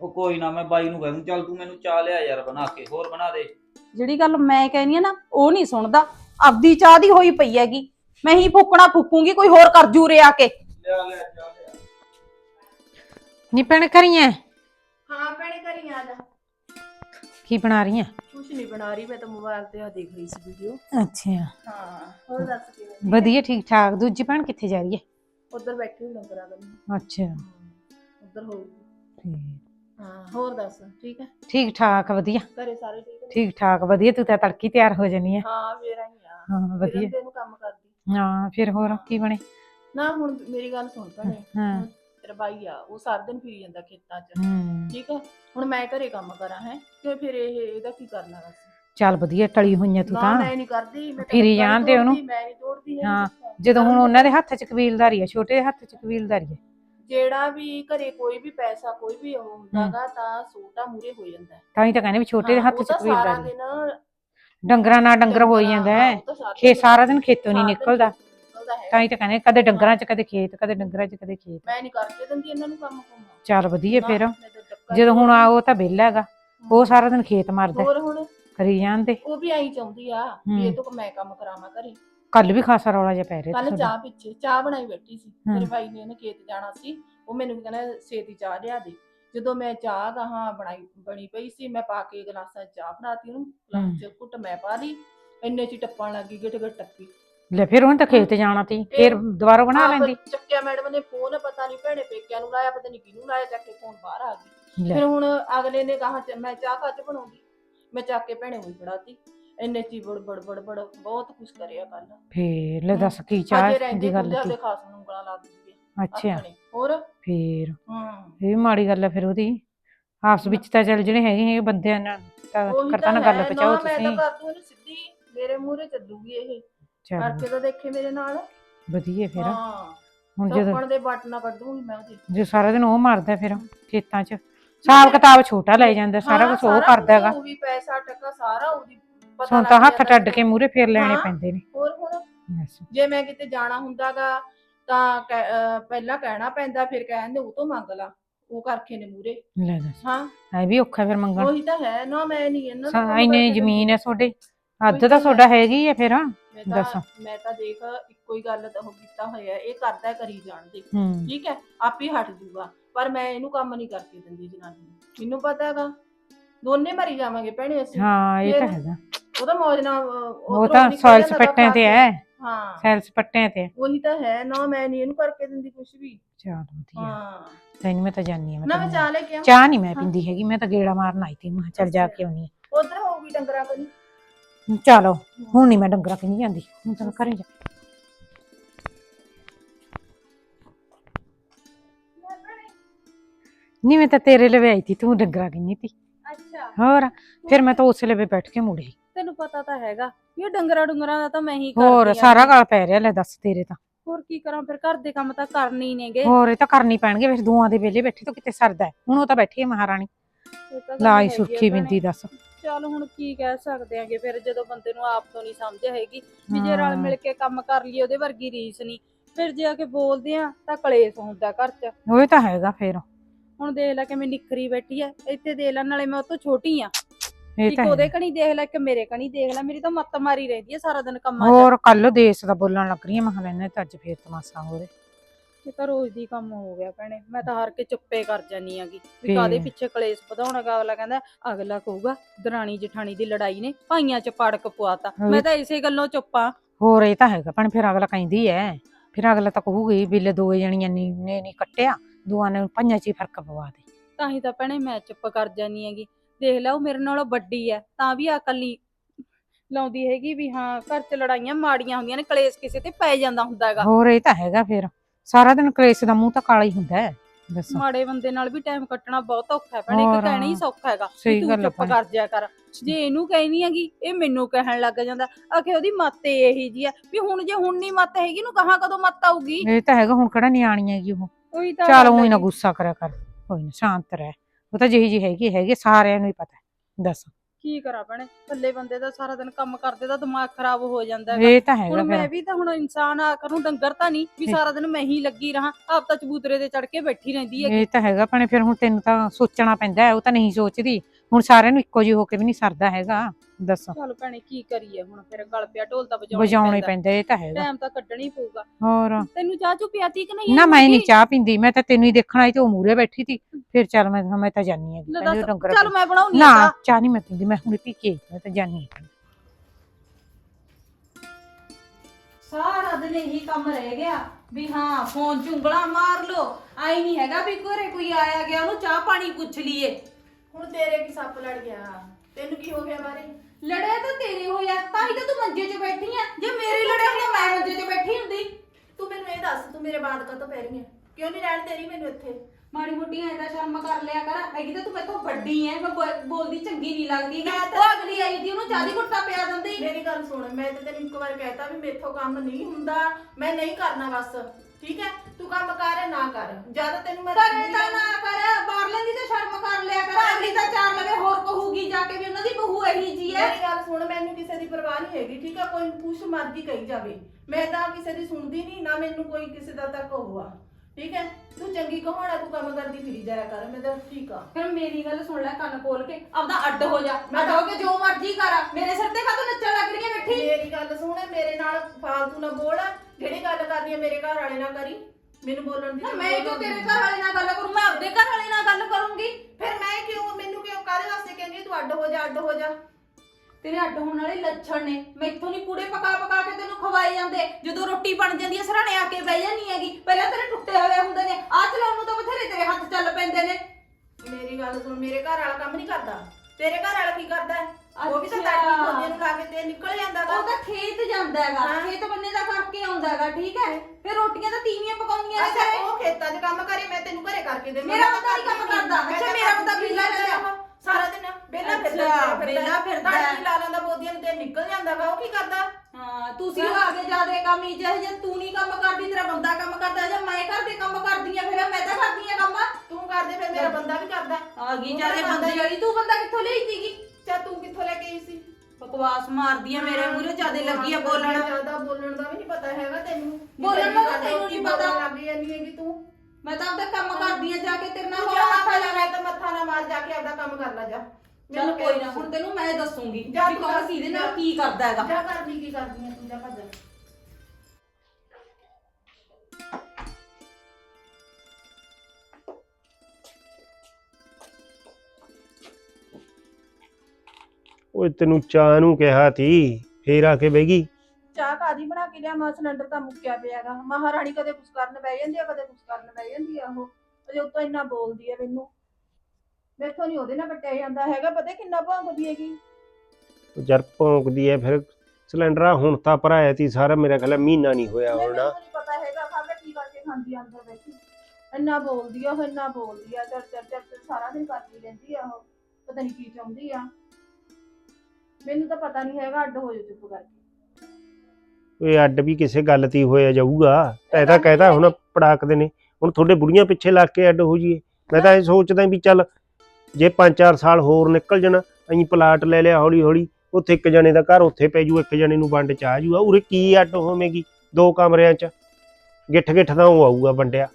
ਉਹ ਕੋਈ ਨਾ ਮੈਂ ਬਾਈ ਨੂੰ ਕਹਿ ਚੱਲ ਤੂੰ ਮੈਨੂੰ ਚਾਹ ਲਿਆ ਯਾਰ ਬਣਾ ਕੇ ਹੋਰ ਬਣਾ ਦੇ। ਜਿਹੜੀ ਗੱਲ ਮੈਂ ਕਹਿਨੀ ਆ ਨਾ ਉਹ ਨਹੀਂ ਸੁਣਦਾ। ਆਪਦੀ ਚਾਹ ਦੀ ਹੋਈ ਪਈ ਹੈਗੀ। ਮੈਂ ਹੀ ਫੂਕਣਾ ਫੂਕੂੰਗੀ ਕੋਈ ਹੋਰ ਕਰ ਜੂ ਰੇ ਆ ਕੇ। ਲਿਆ ਲਿਆ ਚਾਹ ਲਿਆ ਨੀ ਭੈਣ ਕਰੀਆਂ? ਹਾਂ ਭੈਣੇ ਘਰੀ ਆ ਜਾ ਕੀ ਬਣਾ ਰਹੀ ਐ ਕੁਛ ਨਹੀਂ ਬਣਾ ਰਹੀ ਮੈਂ ਤਾਂ ਮੋਬਾਈਲ ਤੇ ਆ ਦੇਖ ਰਹੀ ਸੀ ਵੀਡੀਓ ਅੱਛਾ। ਹਾਂ ਹੋਰ ਦੱਸ ਕਿਵੇਂ ਵਧੀਆ ਠੀਕ ਠਾਕ। ਦੂਜੀ ਭੈਣ ਕਿੱਥੇ ਜਾ ਰਹੀ ਐ ਉਧਰ ਬੈਠੀ ਹੋਈ ਨੰਬਰ ਆ ਗਈ ਅੱਛਾ ਉਧਰ ਹੋਊਗੀ। ਠੀਕ- ਹਾਂ ਹੋਰ ਦੱਸ ਠੀਕ ਹੈ ਠੀਕ ਠਾਕ ਵਧੀਆ। ਘਰੇ ਸਾਰੇ ਠੀਕ ਨੇ? ਠੀਕ ਠਾਕ ਵਧੀਆ ਤੂੰ ਤਾਂ ਤੜਕੀ ਤਿਆਰ ਹੋ ਜਾਨੀ ਐ ਹਾਂ ਮੇਰਾ ਹੀ ਆ। ਹਾਂ ਵਧੀਆ। ਵਧੀਆ ਨੂੰ ਕੰਮ ਕਰਦੀ। ਹਾਂ ਫਿਰ ਹੋਰ ਕੀ ਬਣੇ? ਨਾ ਹੁਣ ਮੇਰੀ ਗੱਲ ਸੁਣ ਭੈਣੇ। ਹਾਂ ਤੇਰਾ ਬਾਈ ਆ ਉਹ ਸਾਰਾ ਦਿਨ ਫਿਰੀ ਜਾਂਦਾ ਖੇਤਾਂ 'ਚ। ਠੀਕ ਹੈ ਹੁਣ ਮੈਂ ਘਰੇ ਕੰਮ ਕਰਾਂ ਹੈ। ਤੇ ਫਿਰ ਇਹ ਇਹਦਾ ਕੀ ਕਰਨਾ ਬਸ ਚੱਲ ਵਧੀਆ ਟਲੀ ਹੋਈਆਂ ਤੂੰ ਨਾ ਤਾਂ। ਮੈਂ ਨਹੀਂ ਕਰਦੀ ਮੈਂ ਫਿਰੀ ਜਾਣ ਤੇ ਉਹਨੂੰ। ਮੈਂ ਨਹੀਂ ਤੋੜਦੀ ਹੈਗੀ। ਜਦੋਂ ਹੁਣ ਉਹਨਾਂ ਦੇ ਹੱਥ 'ਚ ਕਬੀਲਦਾਰੀ ਐ ਛੋਟੇ ਦੇ ਹੱਥ 'ਚ ਕਬੀਲਦਾਰੀ ਐ ਜਿਹੜਾ ਵੀ ਘਰੇ ਕੋਈ ਵੀ ਪੈਸਾ ਕੋਈ ਵੀ ਉਹ ਹੁੰਦਾਗਾ ਤਾਂ ਸੋਟਾ ਮੂਰੇ ਹੋ ਜਾਂਦਾ ਹੈ। ਤਾਂ ਹੀ ਤਾਂ ਕਹਿੰਦੇ ਵੀ ਛੋਟੇ ਦੇ ਹਾਂ, ਹੱਥ ਉਹ 'ਚ ਤਾਂ ਸਾਰਾ ਕਬੀਲਦਾਰੀ ਦਿਨ ਡੰਗਰਾਂ ਨਾਲ ਡੰਗਰ ਹੋਈ ਜਾਂਦਾ ਹਾਂ, ਹੈ ਉਹ ਤਾਂ ਸਾਰਾ ਖੇ ਦਿਨ- ਸਾਰਾ ਦਿਨ ਖੇਤੋਂ ਨਹੀਂ ਸਾਰਾ ਦਿਨ ਨਿਕਲਦਾ। ਨਿਕਲਦਾ ਹੈ। ਤਾਂ ਹੀ ਤਾਂ ਕਹਿੰਦੇ ਕਦੇ ਡੰਗਰਾਂ 'ਚ ਕਦੇ ਖੇਤ ਕਦੇ ਡੰਗਰਾਂ 'ਚ ਕਦੇ ਖੇਤ। ਮੈਂ ਨਹੀਂ ਕਰਕੇ ਦਿੰਦੀ ਇਹਨਾਂ ਨੂੰ ਕੰਮ ਕੰਮ। ਚੱਲ ਵਧੀਆ ਫਿਰ। ਨਾ, ਮੈਂ ਤਾਂ ਡੱਕਾ ਜਦੋਂ ਹੁਣ। ਆ ਉਹ ਤਾਂ ਵਿਹਲਾ ਹੈਗਾ। ਉਹ ਸਾਰਾ ਦਿਨ ਖੇਤ ਮਾਰਦਾ। ਹੋਰ ਹੁਣ? ਕਰੀ ਜਾਂਦੇ ਉਹ ਵੀ ਐਂ ਚਾਹੁੰਦੀ ਆ ਹੂੰ। ਵੀ ਇਹ ਤੋਂ ਮੈਂ ਕੰਮ ਕਰਾਵਾਂ ਘਰੇ। ਕੱਲ ਵੀ ਖਾਸਾ ਰੌਲਾ ਜਿਹਾ ਪੈ ਰਿਹਾ ਕੱਲ ਸੀ। ਚਾਹ ਪਿੱਛੇ ਚਾਹ ਬਣਾਈ ਬੈਠੀ ਸੀ। ਮੇਰੇ ਭਾਈ ਨੇ ਇਹਨੇ ਖੇਤ ਜਾਣਾ ਸੀ। ਉਹ ਮੈਨੂੰ ਕਹਿੰਦਾ ਛੇਤੀ ਚਾਹ ਲਿਆ ਦੇ। ਜਦੋਂ ਮੈਂ ਚਾਹ ਗਾਹਾਂ ਬਣਾਈ ਬਣੀ ਪਈ ਸੀ ਮੈਂ ਪਾ ਕੇ ਗਲਾਸਾਂ 'ਚ ਚਾਹ ਬਣਾਤੀ ਉਹਨੂੰ। ਗਲਾਸ 'ਚ ਘੁੱਟ ਮੈਂ ਪਾ ਲਈ। ਇੰਨੇ ਚ ਟੱਪਣ ਲੱਗੀ ਗਿਟ ਗਿਟ ਟੱਪੀ। ਲੈ ਫਿਰ ਹੁਣ ਤਾਂ ਖੇਤ ਜਾਣਾ ਤੀ ਫਿਰ ਦੁਬਾਰਾ ਬਣਾ ਲੈਂਦੀ। ਚੱਕਿਆ ਮੈਡਮ ਨੇ ਫੋਨ ਪਤਾ ਨਹੀਂ ਭੈਣੇ ਪੇਕਿਆਂ ਨੂੰ ਲਾਇਆ ਪਤਾ ਨਹੀਂ ਕਿਹਨੂੰ ਲਾਇਆ ਚੱਕ ਕੇ ਫੋਨ ਬਾਹਰ ਆ ਗਈ। ਫਿਰ ਹੁਣ ਅਗਲੇ ਨੇ ਕਹਾ ਮੈਂ ਚਾਹ ਕੱਜ ਬਣਾਉਂਦੀ ਮੈਂ ਚੱਕ ਕੇ ਭੈਣੇ ਹੋਈ ਫੜਾਤੀ। ਇੰਨੇ ਚ ਬੜ ਬੜ ਬੜ ਬੜ ਬਹੁਤ ਕੁਝ ਕਰਿਆ ਕੱਲ ਫੇਰ ਲੈ ਦੱਸ ਕੀ ਚਾਹ ਦੀ ਗੱਲ ਕੀ ਖਾਸ ਨੂੰ ਉਂਗਲਾਂ ਲਾ ਦਿੰਦੀ ਅੱਛਾ। ਹੋਰ? ਫੇਰ। ਹਾਂ। ਇਹ ਵੀ ਮਾੜੀ ਗੱਲ ਹੈ ਫਿਰ ਉਹਦੀ। ਆਪਸ ਵਿੱਚ ਤਾਂ ਚੱਲ ਜਿਹੜੇ ਹੈਗੇ ਹੈਗੇ ਬੰਦਿਆਂ ਨਾਲ। ਤਾਂ ਕਰਤਾ ਨਾ ਗੱਲ ਪਹੁੰਚਾਓ ਨਾ, ਮੈਂ ਤੁਸੀਂ। ਤਾਂ ਕਰਦੀ ਉਹਨੂੰ ਸਿੱਧੀ ਮੇਰੇ ਮੂਹਰੇ ਚੱਲੂਗੀ ਇਹ। ਕਰਕੇ ਤਾਂ ਦੇਖੇ ਮੇਰੇ ਨਾਲ। ਵਧੀਆ ਫਿਰ। ਹਾਂ। ਹੁਣ ਜਦੋਂ ਚੱਪਣ ਦੇ ਬੱਟ ਨਾ ਕੱਢੂਗੀ ਮੈਂ ਉਹਦੇ। ਜੇ ਸਾਰਾ ਦਿਨ ਉਹ ਮਾਰਦਾ ਫਿਰ ਖੇਤਾਂ 'ਚ। ਹਿਸਾਬ ਕਿਤਾਬ ਛੋਟਾ ਲੈ ਜਾਂਦਾ ਸਾਰਾ ਕੁਝ ਉਹ ਕਰਦਾ ਹੈਗਾ। ਉਹ ਵੀ ਪੈਸਾ ਟੱਕਾ ਸਾਰਾ ਉਹਦੀ ਪਤਾ ਹੁਣ ਲੱਗ ਤਾਂ ਹੱਥ ਜਾਂਦਾ ਟੱਡ ਕੇ ਮੂਰੇ ਫੇਰ ਲੈਣੇ ਹਾਂ। ਪੈਂਦੇ ਨੇ। ਹੋਰ ਹੁਣ ਬਸ। ਜੇ ਮੈਂ ਕਿਤੇ ਜਾਣਾ ਹੁੰਦਾਗਾ ਤਾਂ ਕਹਿ- ਅਹ ਪਹਿਲਾਂ ਕਹਿਣਾ ਪੈਂਦਾ ਫਿਰ ਕਹਿੰਦੇ ਉਹ ਤੋਂ ਮੰਗ ਲਾ। ਉਹ ਕਰਕੇ ਨੇ ਮੂਰੇ ਲੈ ਦੱਸ। ਹਾਂ। ਐ ਵੀ ਔਖਾ ਫਿਰ ਮੰਗਣ। ਉਹੀ ਤਾਂ ਹੈ ਨਾ ਮੈਂ ਨਹੀਂ ਇਹਨਾਂ ਨੂੰ ਕੰਮ ਕਰਕੇ ਜ਼ਮੀਨ ਹੈ ਤੁਹਾਡੇ। ਅੱਧ ਤਾਂ ਤੁਹਾਡਾ ਹੈਗੀ ਹੈ ਫਿਰ ਮੈਂ ਦੱਸ। ਮੈਂ ਤਾਂ ਦੇਖ ਇੱਕੋ ਹੀ ਗੱਲ ਤਾਂ ਉਹ ਕੀਤਾ ਹੋਇਆ ਇਹ ਕਰਦਾ ਕਰੀ ਜਾਣ ਦੇ। ਹੂੰ। ਠੀਕ ਹੈ ਆਪ ਹਟ ਜੂਗਾ। ਪਰ ਮੈਂ ਇਹਨੂੰ ਕੰਮ ਨਹੀਂ ਕਰਕੇ ਦਿੰਦੀ ਜਨਾਨੀ ਨੂੰ। ਮੈਨੂੰ ਪਤਾ ਹੈਗਾ। ਦੋਨੇ ਮਰੀ ਜਾਵਾਂਗੇ ਭੈਣੇ ਅਸੀਂ। ਹਾਂ ਇਹ ਤਾਂ ਫਿਰ ਹੈਗਾ। ਉਹਦਾ ਮੌਜ ਅਹ, ਉਹ ਤਾਂ ਜਾਂਦਾ ਸਪੱਟਿਆਂ ਤੇ। ਹੈ। ਹਾਂ। ਸੈਲ ਸਪੱਟਿਆਂ ਤੇ। ਉਹੀ ਤਾਂ ਹੈ ਨਾ ਮੈਂ ਨਹੀਂ ਇਹਨੂੰ ਕਰਕੇ ਦਿੰਦੀ ਕੁਝ ਵੀ। ਚੱਲ ਵਧੀਆ। ਹਾਂ। ਤੈਨੂੰ ਮੈਂ ਤਾਂ ਜਾਣੀ ਆ ਨਾ ਮੈਂ ਚਾਹ ਲੈ ਕੇ ਆਵਾਂ। ਚਾਹ ਨਹੀਂ ਮੈਂ। ਪੀਂਦੀ ਹੈਗੀ ਮੈਂ ਤਾਂ ਗੇੜਾ ਮਾਰਨ ਆਈ ਤੀ ਮੈਂ ਚੱਲ ਜਾ। ਕੇ ਆਉਣੀ ਉਧਰ ਹੋਊਗੀ ਡੰਗਰਾਂ ਕਨੀ ਆ ਚਲੋ ਹੁਣ ਨਹੀਂ ਮੈਂ ਡੰਗਰਾਂ ਕਿ ਨਹੀਂ ਜਾਂਦੀ ਹੁਣ ਤਾਂ ਘਰੇ ਜਾ। ਨਹੀਂ ਮੈਂ ਤਾਂ ਤੇਰੇ ਲਵੇ ਆਈ ਤੀ ਤੂੰ ਡੰਗਰਾਂ ਕਿ ਨਹੀਂ ਤੀ। ਅੱਛਾ। ਹੋਰ ਫਿਰ ਮੈਂ ਤਾਂ ਉਸੇ ਲਵੇ ਬੈਠ ਕੇ ਮੁੜੀ ਤੈਨੂੰ ਪਤਾ ਤਾਂ ਹੈਗਾ ਵੀ ਇਹ ਡੰਗਰਾ ਡੁੰਗਰਾਂ ਦਾ ਤਾਂ ਮੈਂ ਹੀ ਹੋਰ ਕਰਦੀ ਆਂ। ਸਾਰਾ ਗਲ ਪੈ ਰਿਹਾ ਲੈ ਦੱਸ ਤੇਰੇ ਤਾਂ ਹੋਰ ਕੀ ਕਰਾਂ ਫਿਰ ਘਰ ਦੇ ਕੰਮ ਤਾਂ ਕਰਨੇ ਹੀ ਨੇਗੇ ਹੋਰ ਇਹ ਤਾਂ ਕਰਨੀ ਪੈਣਗੇ ਫਿਰ ਦੂਆਂ ਦੇ ਵੇਲੇ ਬੈਠੇ ਤਾਂ ਕਿਤੇ ਸਰਦਾ ਹੈ। ਹੁਣ ਉਹ ਤਾਂ ਬੈਠੀ ਹੈ ਮਹਾਰਾਣੀ ਇਹ ਤਾਂ ਗੱਲ ਲਾਈ ਹੈਗੀ ਆ ਸੁਰਖੀ ਭੈਣੇ। ਬਿੰਦੀ ਦੱਸ ਚੱਲ ਹੁਣ ਕੀ ਕਹਿ ਸਕਦੇ ਆਂਗੇ ਫਿਰ ਜਦੋਂ ਬੰਦੇ ਨੂੰ ਆਪ ਤੋਂ ਨਹੀਂ ਸਮਝ ਹੈਗੀ ਵੀ ਜੇ ਰਲ। ਮਿਲ ਕੇ ਕੰਮ ਕਰ ਲਈਏ ਉਹਦੇ ਵਰਗੀ ਰੀਸ ਨਹੀਂ ਫਿਰ ਜੇ ਆ ਕੇ ਬੋਲਦੇ ਆ ਤਾਂ ਕਲੇਸ਼ ਹੁੰਦਾ ਘਰ 'ਚ ਉਹ ਤਾਂ ਹੈਗਾ ਫਿਰ ਹੁਣ ਦੇਖ ਲੈ ਕਿਵੇਂ ਨਿਖਰੀ ਬੈਠੀ ਐ ਇੱਥੇ ਦੇਖ ਲੈ ਨਾਲੇ ਮੈਂ ਉਹ ਤੋਂ ਛੋਟੀ ਆ ਇਹ ਇੱਕ ਤਾਂ ਉਹਦੇ ਹੈ। ਕਣੀ ਦੇਖ ਲੈ ਕਿ ਮੇਰੇ ਕਣੀ ਦੇਖ ਲੈ ਮੇਰੀ ਤਾਂ ਮੱਤ ਮਾਰੀ ਰਹਿੰਦੀ ਐ ਸਾਰਾ ਦਿਨ ਕੰਮਾਂ 'ਚ। ਹੋਰ ਕੱਲ ਦੇਸ਼ ਦਾ ਬੋਲਣ ਲੱਗ ਰਹੀ ਹੈ ਮਹਾਂ ਲੈਣੇ ਤਾਂ ਅੱਜ ਫੇਰ ਤਮਾਸ਼ਾ ਹੋ ਰਿਹਾ ਇਹ ਤਾਂ ਰੋਜ਼ ਦੀ ਕੰਮ ਹੋ ਗਿਆ ਭੈਣੇ ਮੈਂ ਤਾਂ ਹਾਰ ਕੇ ਚੁੱਪੇ ਕਰ ਜਾਨੀ ਆਗੀ ਵੀ ਕਾਦੇ ਪਿੱਛੇ ਕਲੇਸ਼ ਵਧਾਉਣਾ ਗਾ ਅਗਲਾ ਕਹਿੰਦਾ ਅਗਲਾ ਕਹੂਗਾ ਦਰਾਣੀ ਜਠਾਣੀ ਦੀ ਲੜਾਈ ਨੇ ਭਾਈਆਂ 'ਚ ਪੜਕ ਪਵਾਤਾ ਹਾਂ। ਮੈਂ ਤਾਂ ਇਸੇ ਗੱਲੋਂ ਚੁੱਪਾਂ ਹੋਰ ਇਹ ਤਾਂ ਹੈਗਾ ਪਰ ਫਿਰ ਅਗਲਾ ਕਹਿੰਦੀ ਐ ਫਿਰ ਅਗਲਾ ਤਾਂ ਕਹੂਗੀ ਵੀ ਲੈ ਦੋ ਜਣੀਆਂ ਨੇ ਨਹੀਂ ਕੱਟਿਆ ਦੋਆਂ ਨੇ ਪੰਜਾਂ ਚ ਹੀ ਫ਼ਰਕ ਪਵਾ ਦੇ। ਤਾਂ ਹੀ ਤਾਂ ਭੈਣੇ ਮੈਂ ਚੁੱਪ ਕਰ ਜਾਨੀ ਆਗੀ ਦੇਖ ਲੈ ਉਹ ਮੇਰੇ ਨਾਲੋਂ ਵੱਡੀ ਐ ਤਾਂ ਵੀ ਅਕਲ ਨਹੀਂ ਲਾਉਂਦੀ ਹੈਗੀ ਵੀ ਹਾਂ ਘਰ 'ਚ ਲੜਾਈਆਂ ਮਾੜੀਆਂ ਹੁੰਦੀਆਂ ਨੇ ਕਲੇਸ਼ ਕਿਸੇ ਤੇ ਪੈ ਜਾਂਦਾ ਹੁੰਦਾ ਹੈਗਾ। ਹੋਰ ਇਹ ਤਾਂ ਹੈਗਾ ਫਿਰ ਸਾਰਾ ਦਿਨ ਕਲੇਸ਼ ਦਾ ਮੂੰਹ ਤਾਂ ਕਾਲਾ ਹੀ ਹੁੰਦਾ ਹੈ ਦੱਸ। ਮਾੜੇ ਬੰਦੇ ਨਾਲ ਵੀ ਟਾਈਮ ਕੱਟਣਾ ਬਹੁਤ ਔਖਾ ਹੈ ਭੈਣੇ ਹੋਰ। ਇੱਕ ਕਹਿਣਾ ਹੀ ਸੌਖਾ ਹੈਗਾ ਵੀ ਸਹੀ ਤੂੰ ਗੱਲ ਆ ਚੁੱਪ ਭੈਣੇ। ਕਰ ਜਿਆ ਕਰ। ਜੇ ਇਹਨੂੰ ਕਹਿਨੀ ਹੈਗੀ ਇਹ ਮੈਨੂੰ ਕਹਿਣ ਲੱਗ ਜਾਂਦਾ। ਆਖੇ ਉਹਦੀ ਮੱਤ ਇਹੀ ਜੀ ਆ ਵੀ ਹੁਣ ਜੇ ਹੁਣ ਨਹੀਂ ਮੱਤ ਹੈਗੀ ਨੂੰ ਕਹਾਂ ਕਦੋਂ ਮੱਤ ਆਊਗੀ? ਇਹ ਤਾਂ ਹੈਗਾ ਹੁਣ ਕਿਹੜਾ ਨਿਆਣੀ ਹੈਗੀ ਉਹ। ਉਹੀ ਤਾਂ ਚੱਲ ਗੱਲ ਉਹੀ ਨਾ ਹੈਗੀ। ਗੁੱਸਾ ਕਰਿਆ ਕਰ ਕੋਈ ਨਾ ਸ਼ਾਂਤ ਰਹਿ। ਉਹ ਤਾਂ ਜਿਹੀ ਜੀ ਹੈਗੀ ਹੈਗੀ ਸਾਰਿਆਂ ਨੂੰ ਹੀ ਪਤਾ ਹੈ। ਦੱਸ। ਕੀ ਕਰਾਂ ਭੈਣੇ? ਇਕੱਲੇ ਬੰਦੇ ਦਾ ਸਾਰਾ ਦਿਨ ਕੰਮ ਕਰਦੇ ਦਾ ਦਿਮਾਗ ਖਰਾਬ ਹੋ ਜਾਂਦਾ ਹੈਗਾ। ਇਹ ਤਾਂ ਹੈਗਾ ਹੁਣ ਮੈਂ ਫਿਰ। ਵੀ ਤਾਂ ਹੁਣ ਇਨਸਾਨ ਆ ਕਰੂੰ ਡੰਗਰ ਤਾਂ ਨਹੀਂ ਵੀ ਸਾਰਾ ਦਿਨ ਮੈਂ ਹੀ ਲੱਗੀ ਰਹਾ ਆਪ ਤਾਂ ਚਬੂਤਰੇ ਤੇ ਚੜ ਕੇ ਬੈਠੀ ਰਹਿੰਦੀ ਹੈ ਇਹ ਤਾਂ ਹੈਗਾ ਭੈਣੇ ਫਿਰ ਹੁਣ ਤੈਨੂੰ ਤਾਂ ਸੋਚਣਾ ਪੈਂਦਾ ਹੈ, ਉਹ ਤਾਂ ਨਹੀਂ ਸੋਚਦੀ। ਹੁਣ ਸਾਰਿਆਂ ਨੂੰ ਇੱਕੋ ਜਿਹੀ ਹੋ ਕੇ ਵੀ ਨਹੀਂ ਸਰਦਾ ਹੈਗਾ ਦੱਸ। ਚਲ ਭੈਣੇ ਕੀ ਕਰੀਏ ਹੁਣ? ਫਿਰ ਗਲ ਪਿਆ ਢੋਲ ਤਾਂ ਵਜਾਉਣਾ ਵਜਾਉਣੇ ਪੈਂਦਾ। ਇਹ ਤਾਂ ਹੈਗਾ। ਟਾਈਮ ਤਾਂ ਕੱਢਣਾ ਹੀ ਪਊਗਾ। ਹੋਰ? ਤੈਨੂੰ ਚਾਹ ਚੁ ਪਿਆਤੀ ਕਿ ਨਹੀਂ ਨਾ ਮੈਂ ਨਹੀਂ? ਚਾਹ ਪੀਂਦੀ ਮੈਂ ਤਾਂ ਤੈਨੂੰ ਹੀ ਦੇਖਣਾ ਸੀ ਤੇ ਉਹ ਮੂਰੇ ਬੈਠੀ ਸੀ। ਫਿਰ ਚੱਲ ਮੈਂ ਮੈਂ ਤਾਂ ਜਾਨੀ ਹੈਗੀ ਡੰਗਰ ਚੱਲ ਮੈਂ ਬਣਾਉਣੀ ਨਾ ਆ ਚਾਹ ਨਹੀਂ ਮੈਂ ਪੀਂਦੀ ਮੈਂ ਹੁਣੇ ਪੀ ਕੇ ਆਈ, ਮੈਂ ਤਾਂ ਜਾਨੀ ਹਾਂ ਸਾਰਾ ਦਿਨ ਇਹੀ ਕੰਮ ਰਹਿ ਗਿਆ ਵੀ ਹਾਂ ਫੋਨ 'ਚ ਉਂਗਲਾਂ ਮਾਰ ਲੋ ਆਈ ਨਹੀਂ ਹੈਗਾ ਵੀ ਘਰੇ ਕੋਈ ਆਇਆ ਗਿਆ ਉਹਨੂੰ ਚਾਹ ਪਾਣੀ ਪੁੱਛ ਲਈਏ। ਹੁਣ ਤੇਰੇ ਕੀ ਸੱਪ ਲੜ ਗਿਆ? ਤੈਨੂੰ ਕੀ ਹੋ ਗਿਆ ਬਾਰੇ? ਲੜਿਆ ਤਾਂ ਤੇਰੇ ਹੋਇਆ ਤਾਂ ਹੀ ਤਾਂ ਤੂੰ ਮੰਜੇ 'ਚ ਬੈਠੀ ਆ। ਜੇ ਮੇਰੇ ਲੜਿਆ ਹੁੰਦਾ ਮੈਂ ਮੰਜੇ 'ਚ ਬੈਠੀ ਹੁੰਦੀ। ਤੂੰ ਮੈਨੂੰ ਇਹ ਦੱਸ ਤੂੰ ਮੇਰੇ ਬਾਤ ਕਾ ਪੈ ਰਹੀ ਹੈ ਕਿਉਂ ਨਹੀਂ ਰਹਿਣ ਤੇਰੀ ਮੈਨੂੰ ਇੱਥੇ? ਮਾੜੀ ਮੋਟੀ ਐ ਤਾਂ ਸ਼ਰਮ ਕਰ ਲਿਆ ਕਰ। ਐਗੀ ਤਾਂ ਤੂੰ ਮੈਥੋਂ ਵੱਡੀ ਐ ਮੈਂ ਬੋ- ਬੋਲਦੀ ਚੰਗੀ ਨਹੀਂ ਲੱਗਦੀ। ਮੈਂ ਤਾਂ- ਉਹ ਅਗਲੀ ਆਈ ਦੀ ਉਹਨੂੰ ਚਾਹ ਦੀ ਘੁੱਟਾ ਪਿਆ ਦਿੰਦੀ। ਮੇਰੀ ਗੱਲ ਸੁਣ ਮੈਂ ਤੇ ਤੈਨੂੰ ਇੱਕ ਵਾਰ ਕਹਿਤਾ ਵੀ ਮੇਥੋਂ ਕੰਮ ਨਹੀਂ ਹੁੰਦਾ ਮੈਂ ਨਹੀਂ ਕਰਨਾ ਬਸ। ਠੀਕ ਹੈ ਤੂੰ ਕੰਮ ਕਰ ਨਾ ਕਰ। ਜ਼ਿਆਦਾ ਤੈਨੂੰ ਮੈਂ ਕਰੇ ਤਾਂ ਨਾ। ਕਰ ਤਾਂ ਸ਼ਰਮ ਕਰ ਲਿਆ ਕਰ ਅਗਲੀ ਤਾਂ ਚਾਰ ਲਵੇ ਹੋਰ ਕਹੂਗੀ ਜਾ ਕੇ ਵੀ ਉਹਨਾਂ ਦੀ ਬਹੂ ਇਹੀ ਜੀ ਐ ਮੇਰੀ ਗੱਲ ਸੁਣ ਮੈਨੂੰ ਕਿਸੇ ਦੀ ਪਰਵਾਹ ਨਹੀਂ ਹੈਗੀ ਠੀਕ ਹੈ ਕੋਈ ਕੁਛ ਮਰਜ਼ੀ ਕਹੀ ਜਾਵੇ। ਮੈਂ ਤਾਂ ਕਿਸੇ ਦੀ ਸੁਣਦੀ ਨਹੀਂ ਨਾ ਮੈਨੂੰ ਕੋਈ ਕਿਸੇ ਦਾ ਤੱਕ ਹੋਆ ਠੀਕ ਹੈ? ਤੂੰ ਚੰਗੀ ਕਹਾਣਾ ਤੂੰ ਕੰਮ ਕਰਦੀ ਫਿਰੀ ਜਾਇਆ ਕਰ ਮੈਂ ਤਾਂ ਠੀਕ ਆ। ਫਿਰ ਮੇਰੀ ਗੱਲ ਸੁਣ ਲੈ ਕੰਨ ਖੋਲ ਕੇ ਆਪਦਾ ਅੱਡ ਹੋ ਜਾ। ਅੱਡ ਹੋ ਕੇ ਜੋ ਮਰਜ਼ੀ ਕਰ ਮੇਰੇ ਸਿਰ ਤੇ ਕਾਹਤੋਂ ਨੱਚਣ ਲੱਗ ਰਹੀ ਐ ਬੈਠੀ? ਮੇਰੀ ਗੱਲ ਸੁਣ ਮੇਰੇ ਨਾਲ ਫਾਲਤੂ ਨਾ ਬੋਲ ਜਿਹੜੀ ਗੱਲ ਕਰਨੀ ਹੈ ਮੇਰੇ ਘਰ ਵਾਲੇ ਨਾਲ ਕਰੀ। ਮੈਨੂੰ ਬੋਲਣ ਦੀ ਤਾਂ ਮੈਂ ਲੋੜ ਕਿਉਂ ਨਹੀਂ। ਤੇਰੇ ਘਰ ਵਾਲੇ ਨਾਲ ਗੱਲ ਕਰੂੰ? ਮੈਂ ਆਪਦੇ ਘਰ ਵਾਲੇ ਨਾਲ ਗੱਲ ਕਰੂੰਗੀ। ਫਿਰ ਮੈਂ ਕਿਉਂ ਮੈਨੂੰ ਕਿਉਂ ਕਾਹਦੇ ਵਾਸਤੇ ਕਹਿੰਦੀ ਤੂੰ ਅੱਡ ਹੋ ਜਾ ਅੱਡ ਹੋ ਜਾ। ਤੇਰੇ ਅੱਡ ਹੋਣ ਵਾਲੇ ਲੱਛਣ ਨੇ। ਮੈਥੋਂ ਨਹੀਂ ਪੂੜੇ ਪਕਾ ਪਕਾ ਕੇ ਤੈਨੂੰ ਖਵਾਏ ਜਾਂਦੇ। ਜਦੋਂ ਰੋਟੀ ਬਣ ਜਾਂਦੀ ਹੈ ਸਰਾਣੇ ਆ ਕੇ ਬਹਿ ਜਾਨੀ ਹੈਗੀ। ਪਹਿਲਾਂ ਤੇਰੇ ਟੁੱਟੇ ਹੋਏ ਹੁੰਦੇ ਨੇ। ਆ ਚਲਾਉਣ ਨੂੰ ਤਾਂ ਬਥੇਰੇ ਤੇਰੇ ਹੱਥ ਚੱਲ ਪੈਂਦੇ ਨੇ। ਮੇਰੀ ਗੱਲ ਸੁਣ ਮੇਰੇ ਘਰ ਵਾਲਾ ਕੰਮ ਨਹੀਂ ਕਰਦਾ। ਤੇਰੇ ਘਰ ਵਾਲਾ ਕੀ ਕਰਦਾ? ਹੈ? ਉਹ ਵੀ ਤਾਂ ਅੱਛਾ। ਤਾੜੀ ਖੋਦੇ ਨੂੰ ਲਾ ਕੇ ਤੇ ਨਿਕਲ ਜਾਂਦਾ ਉਹ ਤਾਂ ਖੇਤ ਜਾਂਦਾ ਹੈਗਾ ਹਾਂ। ਖੇਤ ਬੰਨੇ ਦਾ ਕਰਕੇ ਆਉਂਦਾ ਹੈਗਾ ਠੀਕ ਹੈ? ਫਿਰ ਰੋਟੀਆਂ ਤਾਂ ਤੀਵੀਆਂ ਪਕਾਉਂਦੀਆਂ ਨੇ ਅੱਛਾ ਘਰੇ। ਉਹ ਖੇਤਾਂ 'ਚ ਕੰਮ ਕਰੇ ਮੈਂ ਤੈਨੂੰ ਘਰੇ ਕਰਕੇ ਦੇ ਮੇਰਾ ਬੰਦਾ ਨਹੀਂ ਕੰਮ ਕਰਦਾ। ਅੱਛਾ, ਮੇਰਾ ਬੰਦਾ ਵਿਹਲਾ ਰਹਿੰਦਾ। ਸਾਰਾ ਦਿਨ ਵਿਹਲਾ ਅੱਛਾ, ਫਿਰਦਾ ਵਿਹਲਾ ਫਿਰਦਾ। ਤਾੜੀ ਲਾ ਲੈਂਦਾ ਬੋਦੀਆਂ ਨੂੰ ਤੇ ਨਿਕਲ ਜਾਂਦਾ ਵਾ। ਉਹ ਕੀ ਕਰਦਾ? ਹਾਂ ਤੁਸੀਂ ਆ ਕੇ ਜਿਆਦੇ ਕੰਮ ਹੀ ਜੇ ਜੇ ਤੂੰ ਨਹੀਂ ਕੰਮ ਕਰਦੀ ਤੇਰਾ ਬੰਦਾ ਕੰਮ ਕਰਦਾ ਜੇ ਮੈਂ ਘਰ ਦੇ ਕੰਮ ਕਰਦੀ ਆ ਫਿਰ ਮੈਂ ਤਾਂ ਕਰਦੀ ਆ ਕੰਮ। ਤੂੰ ਕਰਦੇ ਫਿਰ ਮੇਰਾ ਬੰਦਾ ਵੀ ਕਰਦਾ। ਆ ਗਈ ਜਿਆਦੇ ਬੰਦੇ ਵਾਲੀ। ਤੂੰ ਬੰਦਾ ਕਿੱਥੋਂ ਲਈ ਸੀਗੀ? ਚਾ ਤੂੰ ਕਿੱਥੋਂ ਲੈ ਕੇ ਆਈ ਸੀ? ਬਕਵਾਸ ਮਾਰਦੀ ਆ ਮੇਰੇ ਮੂਹਰੇ ਜਿਆਦੇ ਲੱਗੀ ਆ ਬੋਲਣ। ਜ਼ਿਆਦਾ ਬੋਲਣ ਦਾ ਵੀ ਨਹੀਂ ਪਤਾ ਹੈਗਾ ਤੈਨੂੰ। ਬੋਲਣ ਦਾ ਤਾਂ ਤੈਨੂੰ ਨਹੀਂ ਪਤਾ। ਲੱਗ ਜਾਂਦੀ ਹੈਗੀ ਤੂੰ? ਮੈਂ ਤਾਂ ਆਪਦਾ ਕੰਮ ਕਰਦੀ ਆ ਜਾ ਕੇ ਤੇਰੇ ਨਾਲ ਮੱਥਾ ਮੱਥਾ ਲਗਾ ਲਗਾ ਤਾਂ ਮੱਥਾ ਨਾ ਮਾਰ ਜਾ ਕੇ ਆਪਦਾ ਕੰਮ ਕਰ ਲੈ ਜਾ। ਚੱਲ ਕੋਈ ਨਾ ਹੁਣ ਤੈਨੂੰ ਮੈਂ ਦੱਸੂਗੀ ਤੂੰ ਕੌਣ ਦੱਸ, ਕਿਹਦੇ ਨਾਲ। ਕੀ ਕਰਦਾ ਹੈਗਾ। ਜਾ ਕਰਨੀ ਕੀ ਕਰਦੀ ਹੈ ਤੂੰ ਜਾ ਭੱਜ ਓਏ ਤੈਨੂੰ ਚਾਹ ਨੂੰ ਕਿਹਾ ਤੀ ਫੇਰ ਆ ਕੇ ਬਹਿ ਗਈ। ਚਾਹ ਕਾਦੀ ਬਣਾ ਕੇ ਲਿਆ? ਮਾ ਸਿਲੰਡਰ ਤਾਂ ਮੁੱਕਿਆ ਪਿਆਗਾ ਮਹਾਰਾਣੀ ਕਦੇ ਕੁਛ ਕਰਨ ਬਹਿ ਜਾਂਦੀ ਆ ਕਦੇ ਕੁਛ ਕਰਨ ਬਹਿ ਜਾਂਦੀ ਆ ਉਹ। ਅਜੇ ਉੱਤੋਂ ਇੰਨਾ ਬੋਲਦੀ ਆ ਮੈਨੂੰ। ਮੈਥੋਂ ਨਹੀਂ ਉਹਦੇ ਨਾਲ ਕੱਟਿਆ ਜਾਂਦਾ ਹੈਗਾ। ਪਤਾ ਕਿੰਨਾ ਭੌਂਕਦੀ ਹੈਗੀ? ਉਹ ਜਰ ਭੌਂਕਦੀ ਐ ਫਿਰ ਸਿਲੰਡਰ ਹੁਣ ਤਾਂ ਭਰਾਇਆ ਤੀ ਸਾਰਾ। ਮੇਰਾ ਖਿਆਲ ਮਹੀਨਾ ਨਹੀਂ ਹੋਇਆ ਮੈਨੂੰ ਹੋਣਾ। ਨਹੀਂ ਪਤਾ ਹੈਗਾ। ਖਾਵੇ ਕੀ ਕਰਕੇ ਖਾਂਦੀ ਆ ਅੰਦਰ ਬੈਠੀ। ਇੰਨਾ ਬੋਲਦੀ ਆ ਉਹ ਇੰਨਾ ਬੋਲਦੀ ਆ। ਚੜ ਚੜ ਚੜ ਸਾਰਾ ਦਿਨ ਕਰਦੀ ਰਹਿੰਦੀ ਆ ਉਹ। ਪਤਾ ਨਹੀਂ ਕੀ ਚਾਹੁੰਦੀ ਆ। ਮੈਨੂੰ ਤਾਂ ਪਤਾ ਨਹੀਂ ਹੈਗਾ ਅੱਡ ਹੋ ਜਾ ਚੁੱਪ ਕਰਕੇ। ਓਏ ਅੱਡ ਵੀ ਕਿਸੇ ਗੱਲ ਤੇ ਹੀ ਹੋਇਆ ਜਾਊਗਾ। ਤਾਂ ਇਹਦਾ ਕਹਿਦਾ ਹੁਣ ਪੜਾਕਦੇ ਨੇ। ਹੁਣ ਤੁਹਾਡੇ ਬੁੜੀਆਂ ਪਿੱਛੇ ਲੱਗ ਕੇ ਅੱਡ ਹੋ ਜੀਏ ਮੈਂ ਤਾਂ ਇਹ ਸੋਚਦਾ ਵੀ ਚੱਲ ਜੇ 5-4 ਸਾਲ ਹੋਰ ਨਿਕਲ ਜਾਣ ਅਸੀਂ ਪਲਾਟ ਲੈ ਲਿਆ ਹੌਲੀ ਹੌਲੀ ਉੱਥੇ ਇੱਕ ਜਣੇ ਦਾ ਘਰ ਉੱਥੇ ਪੈ ਜੂ ਇੱਕ ਜਣੇ ਨੂੰ ਵੰਡ ਚ ਆ ਜੂਗਾ ਉਰੇ ਕੀ ਅੱਡ ਹੋਵੇਗੀ ਦੋ ਕਮਰਿਆਂ ਚ? ਗਿੱਠ ਗਿੱਠ ਤਾਂ ਉਹ ਆਊਗਾ ਵੰਡਿਆ।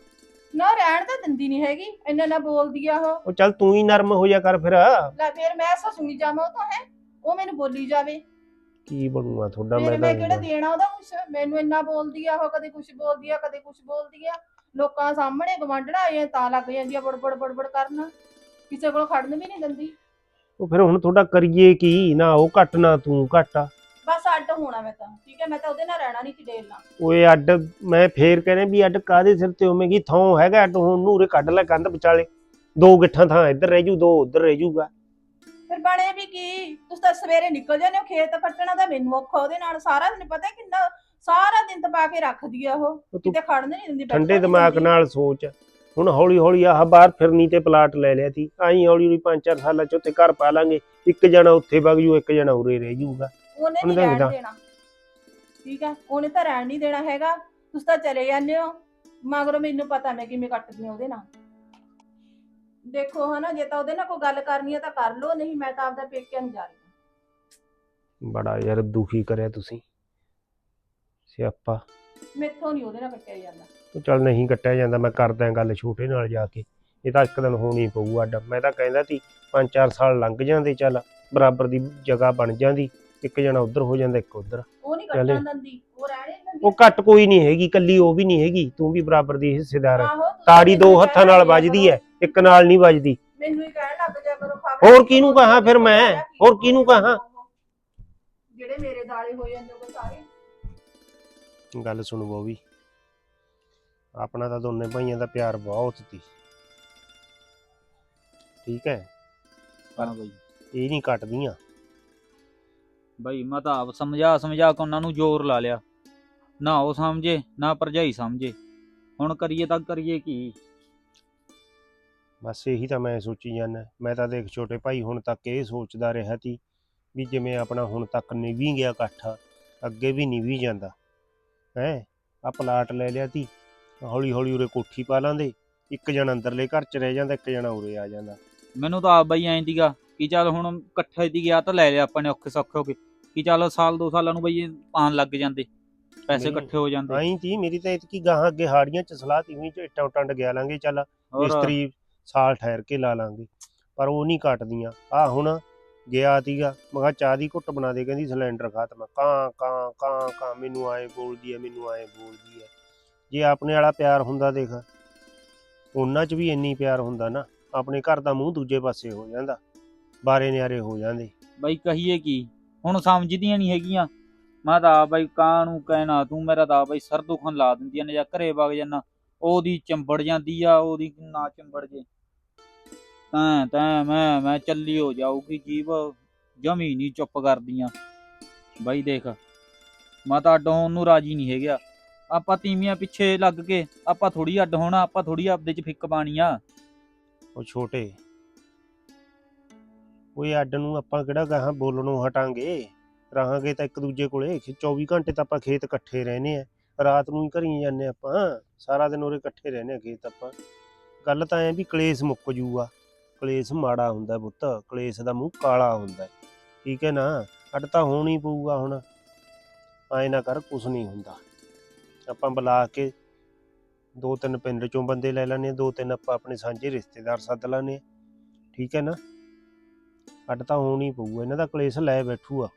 ਨਾ ਰਹਿਣ ਤਾਂ ਦਿੰਦੀ ਨਹੀਂ ਹੈਗੀ। ਇੰਨਾ ਨਾ ਬੋਲਦੀ ਆ ਉਹ। ਉਹ ਚੱਲ ਤੂੰ ਹੀ ਨਰਮ ਹੋ ਜਾ ਕਰ ਫਿਰ। ਲੈ ਫਿਰ ਮੈਂ ਸਸੂਗੀ ਜਾਵਾਂ ਉਹ ਤਾਂ ਹੈ। ਉਹ ਮੈਨੂੰ ਬੋਲੀ ਜਾਵੇ। ਕੀ ਬਣੂਗਾ ਤੁਹਾਡਾ? ਫਿਰ ਮੈਂ ਮੈਂ ਤਾਂ ਕਿਹੜਾ ਦੇਣਾ ਉਹਦਾ ਕੁਛ? ਮੈਨੂੰ ਇੰਨਾ ਬੋਲਦੀ ਆ ਉਹ ਕਦੇ ਕੁਛ ਬੋਲਦੀ ਆ ਕਦੇ ਕੁਛ ਬੋਲਦੀ ਆ। ਲੋਕਾਂ ਸਾਹਮਣੇ ਗਵਾਂਢਣਾ ਆਏ ਤਾਂ ਲੱਗ ਜਾਂਦੀ ਆ ਬੜਬੜ ਬੜਬੜ ਕਰਨ। ਕਿਸੇ ਕੋਲ ਖੜਨ ਵੀ ਨਹੀਂ ਦਿੰਦੀ। ਉਹ ਫਿਰ ਹੁਣ ਤੁਹਾਡਾ ਕਰੀਏ ਕੀ? ਨਾ ਉਹ ਘੱਟ ਨਾ ਤੂੰ ਘੱਟ ਆ। ਬਸ ਅੱਡ ਹੋਣਾ ਮੈਂ ਤਾਂ। ਠੀਕ ਹੈ ਮੈਂ ਤਾਂ ਉਹਦੇ ਨਾਲ ਰਹਿਣਾ ਨਹੀਂ ਕਿ ਡੇਲ ਨਾਲ ਓਏ ਅੱਡ ਮੈਂ ਫੇਰ ਕਹਿੰਦਾ ਵੀ ਅੱਡ ਕਾਦੇ ਸਿਰ ਤੇ ਹੋਵੇਗੀ? ਥੋਂ ਹੈਗਾ ਅੱਡ ਹੁਣ ਨੂੰ ਉਰੇ ਕੱਢ ਲੈ ਕੰਧ ਵਿਚਾਲੇ। ਦੋ ਗਿੱਠਾਂ ਥਾਂ ਇੱਧਰ ਰਹਿ ਜੂ ਦੋ ਉੱਧਰ ਰਹਿ ਜੂਗਾ। ਫਿਰ ਬਣੇ ਵੀ ਕੀ ਤੁਸੀਂ ਤਾਂ ਸਵੇਰੇ ਨਿਕਲ ਜਾਂਦੇ ਹੋ ਖੇਤ ਕੱਟਣਾ ਤਾਂ ਮੈਨੂੰ ਔਖਾ ਉਹਦੇ ਨਾਲ ਸਾਰਾ ਦਿਨ ਪਤਾ ਕਿੰਨਾ ਸਾਰਾ ਦਿਨ ਤਪਾ ਕੇ ਰੱਖਦੀ ਆ ਉਹ ਤੂੰ ਕਿਤੇ ਖੜਨ ਨਹੀਂ ਦਿੰਦੀ ਬੈਠਣ ਠੰਡੇ ਦਿਮਾਗ ਦਿੰਦੀ। ਨਾਲ ਸੋਚ ਹੁਣ ਹੌਲੀ ਹੌਲੀ ਆਹ ਬਾਹਰ ਫਿਰਨੀ ਤੇ ਪਲਾਟ ਲੈ ਲਿਆ ਸੀ ਆਈ ਹੌਲੀ ਹੌਲੀ 5-4 ਸਾਲਾਂ ਚ ਉੱਥੇ ਘਰ ਪਾ ਲਾਂਗੇ ਇੱਕ ਜਣਾ ਉੱਥੇ ਵਗ ਜੂ ਇੱਕ ਜਣਾ ਉਰੇ ਰਹਿ ਜੂਗਾ ਉਹਨੇ ਉਹਨੇ ਨਹੀਂ ਤਾਂ ਰਹਿਣ ਕਿੱਦਾਂ? ਦੇਣਾ ਠੀਕ ਹੈ ਉਹਨੇ ਤਾਂ ਰਹਿਣ ਨਹੀਂ ਦੇਣਾ ਹੈਗਾ ਤੁਸੀਂ ਤਾਂ ਚਲੇ ਜਾਂਦੇ ਹੋ ਮਗਰੋਂ ਮੈਨੂੰ ਪਤਾ ਮੈਂ ਕਿਵੇਂ ਕੱਟਦੀ ਹਾਂ ਉਹਦੇ ਨਾਲ ਦੇਖੋ ਹਨਾ ਜੇ ਤਾਂ ਉਹਦੇ ਨਾਲ ਕੋਈ ਗੱਲ ਕਰਨੀ ਹੈ ਤਾਂ ਕਰ ਲਓ ਨਹੀਂ ਮੈਂ ਤਾਂ ਆਪਦਾ ਪੇਕਿਆਂ ਨਹੀਂ ਜਾ ਰਹੀ ਬੜਾ ਯਾਰ ਦੁਖੀ ਕਰਿਆ ਤੁਸੀਂ ਸਿਆਪਾ। ਮੈਥੋਂ ਨਹੀਂ ਉਹਦੇ ਨਾਲ ਕੱਟਿਆ ਜਾਂਦਾ। ਉਹ ਚੱਲ ਨਹੀਂ ਕੱਟਿਆ ਜਾਂਦਾ ਮੈਂ ਕਰਦਾ ਗੱਲ ਛੋਟੇ ਨਾਲ ਜਾ ਕੇ। ਇਹ ਤਾਂ ਇੱਕ ਦਿਨ ਹੋਣੀ ਪਊ ਅੱਡ। ਮੈਂ ਤਾਂ ਕਹਿੰਦਾ ਸੀ 5-4 ਸਾਲ ਲੰਘ ਜਾਂਦੇ ਚੱਲ ਬਰਾਬਰ ਦੀ ਜਗ੍ਹਾ ਬਣ ਜਾਂਦੀ ਇੱਕ ਜਣਾ ਉੱਧਰ ਹੋ ਜਾਂਦਾ ਇੱਕ ਉੱਧਰ। ਉਹ ਨਹੀਂ ਚਲੇ। ਕੱਟਣ ਦਿੰਦੀ ਉਹ ਰਹਿਣੇ ਦਿੰਦੀ। ਉਹ ਘੱਟ ਕੋਈ ਨਹੀਂ ਹੈਗੀ ਕੱਲੀ ਉਹ ਵੀ ਨਹੀਂ ਹੈਗੀ ਤੂੰ ਵੀ ਬਰਾਬਰ ਦੀ ਹਿੱਸੇਦਾਰ ਹੈ ਆਹੋ, ਤੁਸੀਂ ਤਾੜੀ ਦੋ ਹੱਥਾਂ ਨਾਲ ਵੱਜਦੀ ਹੈ। ਇੱਕ ਨਾਲ ਨਹੀਂ ਵੱਜਦੀ। ਮੈਨੂੰ ਹੀ ਕਹਿਣ ਲੱਗ ਜਾ ਕਰੋ ਖਬਰ ਹੋਰ ਕਿਹਨੂੰ ਕਹਾਂ ਫਿਰ ਮੈਂ? ਹੋਰ ਕਿਹਨੂੰ ਕਹਾਂ? ਜਿਹੜੇ ਮੇਰੇ ਦਾਲੇ ਹੋ ਜਾਂਦੇ ਉਹ ਸਾਰੇ। ਗੱਲ ਸੁਣ ਬੋਵੀ। ਆਪਣਾ ਤਾਂ ਦੋਨੇ ਭਾਈਆਂ ਦਾ ਪਿਆਰ ਬਹੁਤ ਸੀ। ਠੀਕ ਹੈ? ਹਾਂ ਬਈ। ਇਹ ਨਹੀਂ ਕੱਟਦੀਆਂ। ਬਈ ਮੈਂ ਤਾਂ ਆਪ ਸਮਝਾ ਸਮਝਾ ਕੇ ਉਹਨਾਂ ਨੂੰ ਜ਼ੋਰ ਲਾ ਲਿਆ। ਨਾ ਉਹ ਸਮਝੇ ਨਾ ਭਰਜਾਈ ਸਮਝੇ। ਹੁਣ ਕਰੀਏ ਤਾਂ ਕਰੀਏ ਕੀ? ਬਸ ਇਹੀ ਤਾਂ ਮੈਂ ਸੋਚੀ ਜਾਂਦਾ। ਮੈਂ ਤਾਂ ਦੇਖ ਛੋਟੇ ਭਾਈ ਹੁਣ ਤੱਕ ਇਹ ਸੋਚਦਾ ਰਿਹਾ ਸੀ ਵੀ ਜਿਵੇਂ ਆਪਣਾ ਹੁਣ ਤੱਕ ਨਿਵੀ ਗਿਆ ਇਕੱਠਾ ਅੱਗੇ ਵੀ ਨਿਵੀ ਜਾਂਦਾ। ਹੈ ਆ ਪਲਾਟ ਲੈ ਲਿਆ ਤੀ ਹੌਲੀ ਹੌਲੀ ਉਰੇ ਕੋਠੀ ਪਾ ਲਾਂਦੇ ਇੱਕ ਜਣਾ ਅੰਦਰਲੇ ਘਰ ਚ ਰਹਿ ਜਾਂਦਾ ਇੱਕ ਜਣਾ ਉਰੇ ਆ ਜਾਂਦਾ। ਮੈਨੂੰ ਤਾਂ ਆਪ ਬਈ ਐਂ ਦੀਗਾ ਕਿ ਚੱਲ ਹੁਣ ਇਕੱਠੇ ਦੀ ਗਿਆ ਤਾਂ ਲੈ ਲਿਆ ਆਪਾਂ ਨੇ ਔਖੇ ਸੌਖੇ ਹੋ ਕੇ ਕਿ ਚੱਲ ਸਾਲ ਦੋ ਸਾਲਾਂ ਨੂੰ ਬਈ ਆਉਣ ਲੱਗ ਜਾਂਦੇ ਪੈਸੇ ਇਕੱਠੇ ਹੋ ਜਾਂਦੇ। ਆਈ ਤੀ ਮੇਰੀ ਤਾਂ ਇਤਕੀ ਗਾਹਾਂ ਅੱਗੇ ਹਾੜੀਆਂ ਚ ਸਲਾਹ ਤੀ ਚ ਇੱਟਾਂ ਟੰਡ ਗਿਆ ਲਾਂਗੇ ਚੱਲ ਮਿਸਤਰੀ ਸਾਲ ਠਹਿਰ ਕੇ ਲਾ ਲਾਂਗੇ। ਪਰ ਉਹ ਨਹੀਂ ਕੱਟਦੀਆਂ। ਆ ਹੁਣ ਗਿਆ ਤੀਗਾ ਮੈਂ ਕਿਹਾ ਚਾਹ ਦੀ ਘੁੱਟ ਬਣਾ ਦੇ, ਕਹਿੰਦੀ ਸਿਲੰਡਰ ਖਾਤਮ ਕਾਂ ਕਾਂ ਕਾਂ ਕਾਂ, ਮੈਨੂੰ ਆਏ ਬੋਲਦੀ ਐ ਮੈਨੂੰ ਆਏ ਬੋਲਦੀ ਐ ਜੇ ਆਪਣੇ ਵਾਲਾ ਪਿਆਰ ਹੁੰਦਾ ਦੇਖ, ਉਹਨਾਂ 'ਚ ਵੀ ਇੰਨੀ ਪਿਆਰ ਹੁੰਦਾ ਨਾ, ਆਪਣੇ ਘਰ ਦਾ ਮੂੰਹ ਦੂਜੇ ਪਾਸੇ ਹੋ ਜਾਂਦਾ ਬਾਰੇ ਨਿਆਰੇ ਹੋ ਜਾਂਦੇ। ਬਾਈ ਕਹੀਏ ਕੀ, ਹੁਣ ਸਮਝਦੀਆਂ ਨਹੀਂ ਹੈਗੀਆਂ। ਮੈਂ ਤਾਂ ਆਪ ਬਈ ਕਾਂ ਨੂੰ ਕਹਿਣਾ, ਤੂੰ ਮੇਰਾ ਤਾਂ ਬਾਈ ਬਈ ਸਰ ਦੁਖਣ ਲਾ ਦਿੰਦੀਆਂ ਨੇ ਜਾਂ ਘਰੇ ਵਗ ਜਾਣਾ ਉਹਦੀ ਚੰਬੜ ਜਾਂਦੀ ਆ, ਉਹਦੀ ਨਾ ਚੰਬੜ ਜੇ। ਤਾਂ ਤਾਂ, ਮੈਂ ਮੈਂ ਚੱਲੀ ਹੋ ਜਾਊਗੀ ਜੀਵ। ਜਮੀ ਨਹੀਂ ਚੁੱਪ ਕਰਦੀਆਂ। ਬਾਈ ਦੇਖ ਮੈਂ ਤਾਂ ਅੱਡ ਹੋਣ ਨੂੰ ਰਾਜੀ ਨਹੀਂ ਹੈਗਾ ਆਪਾਂ ਤੀਵੀਆਂ ਪਿੱਛੇ ਲੱਗ ਕੇ, ਆਪਾਂ ਥੋੜੀ ਅੱਡ ਹੋਣਾ, ਆਪਾਂ ਥੋੜੀ ਆਪਦੇ ਚ ਫਿੱਕ ਪਾਣੀ ਆ। ਉਹ ਛੋਟੇ ਉਹ ਅੱਡ ਨੂੰ ਆਪਾਂ ਕਿਹੜਾ ਗਾਹਾਂ ਬੋਲਣੋਂ ਹਟਾਂਗੇ? ਰਹਾਂਗੇ ਤਾਂ ਇੱਕ ਦੂਜੇ ਕੋਲੇ। ਖੇ- 24 ਘੰਟੇ ਤਾਂ ਆਪਾਂ ਖੇਤ ਇਕੱਠੇ ਰਹਿੰਦੇ ਆ। ਰਾਤ ਨੂੰ ਹੀ ਘਰੀ ਜਾਂਦੇ ਆਪਾਂ। ਸਾਰਾ ਦਿਨ ਉਰੇ ਇਕੱਠੇ ਰਹਿੰਦੇ ਆ ਖੇਤ ਆਪਾਂ। ਗੱਲ ਤਾਂ ਐ ਵੀ ਕਲੇਸ਼ ਮੁੱਕ ਜੂਗਾ। ਕਲੇਸ਼ ਮਾੜਾ ਹੁੰਦਾ ਪੁੱਤ, ਕਲੇਸ਼ ਦਾ ਮੂੰਹ ਕਾਲਾ ਹੁੰਦਾ। ਠੀਕ ਹੈ ਨਾ? ਅੱਡ ਤਾਂ ਹੋਣੀ ਪਊਗਾ ਹੁਣ। ਐ ਨਾ ਕਰ, ਕੁਛ ਨਹੀਂ ਹੁੰਦਾ। ਆਪਾਂ ਬੁਲਾ ਕੇ ਦੋ ਤਿੰਨ ਪਿੰਡ ਚੋਂ ਬੰਦੇ ਲੈ ਲੈਣੇ ਦੋ ਤਿੰਨ ਆਪਾਂ ਆਪਣੇ ਸਾਂਝੇ ਰਿਸ਼ਤੇਦਾਰ ਸੱਦ ਲਾਣੇ ਠੀਕ ਹੈ ਨਾ? ਅੱਡ ਤਾਂ ਹੋਣੀ ਪਊ ਇਹਨਾਂ ਦਾ ਕਲੇਸ਼ ਲੈ ਬੈਠੂਆ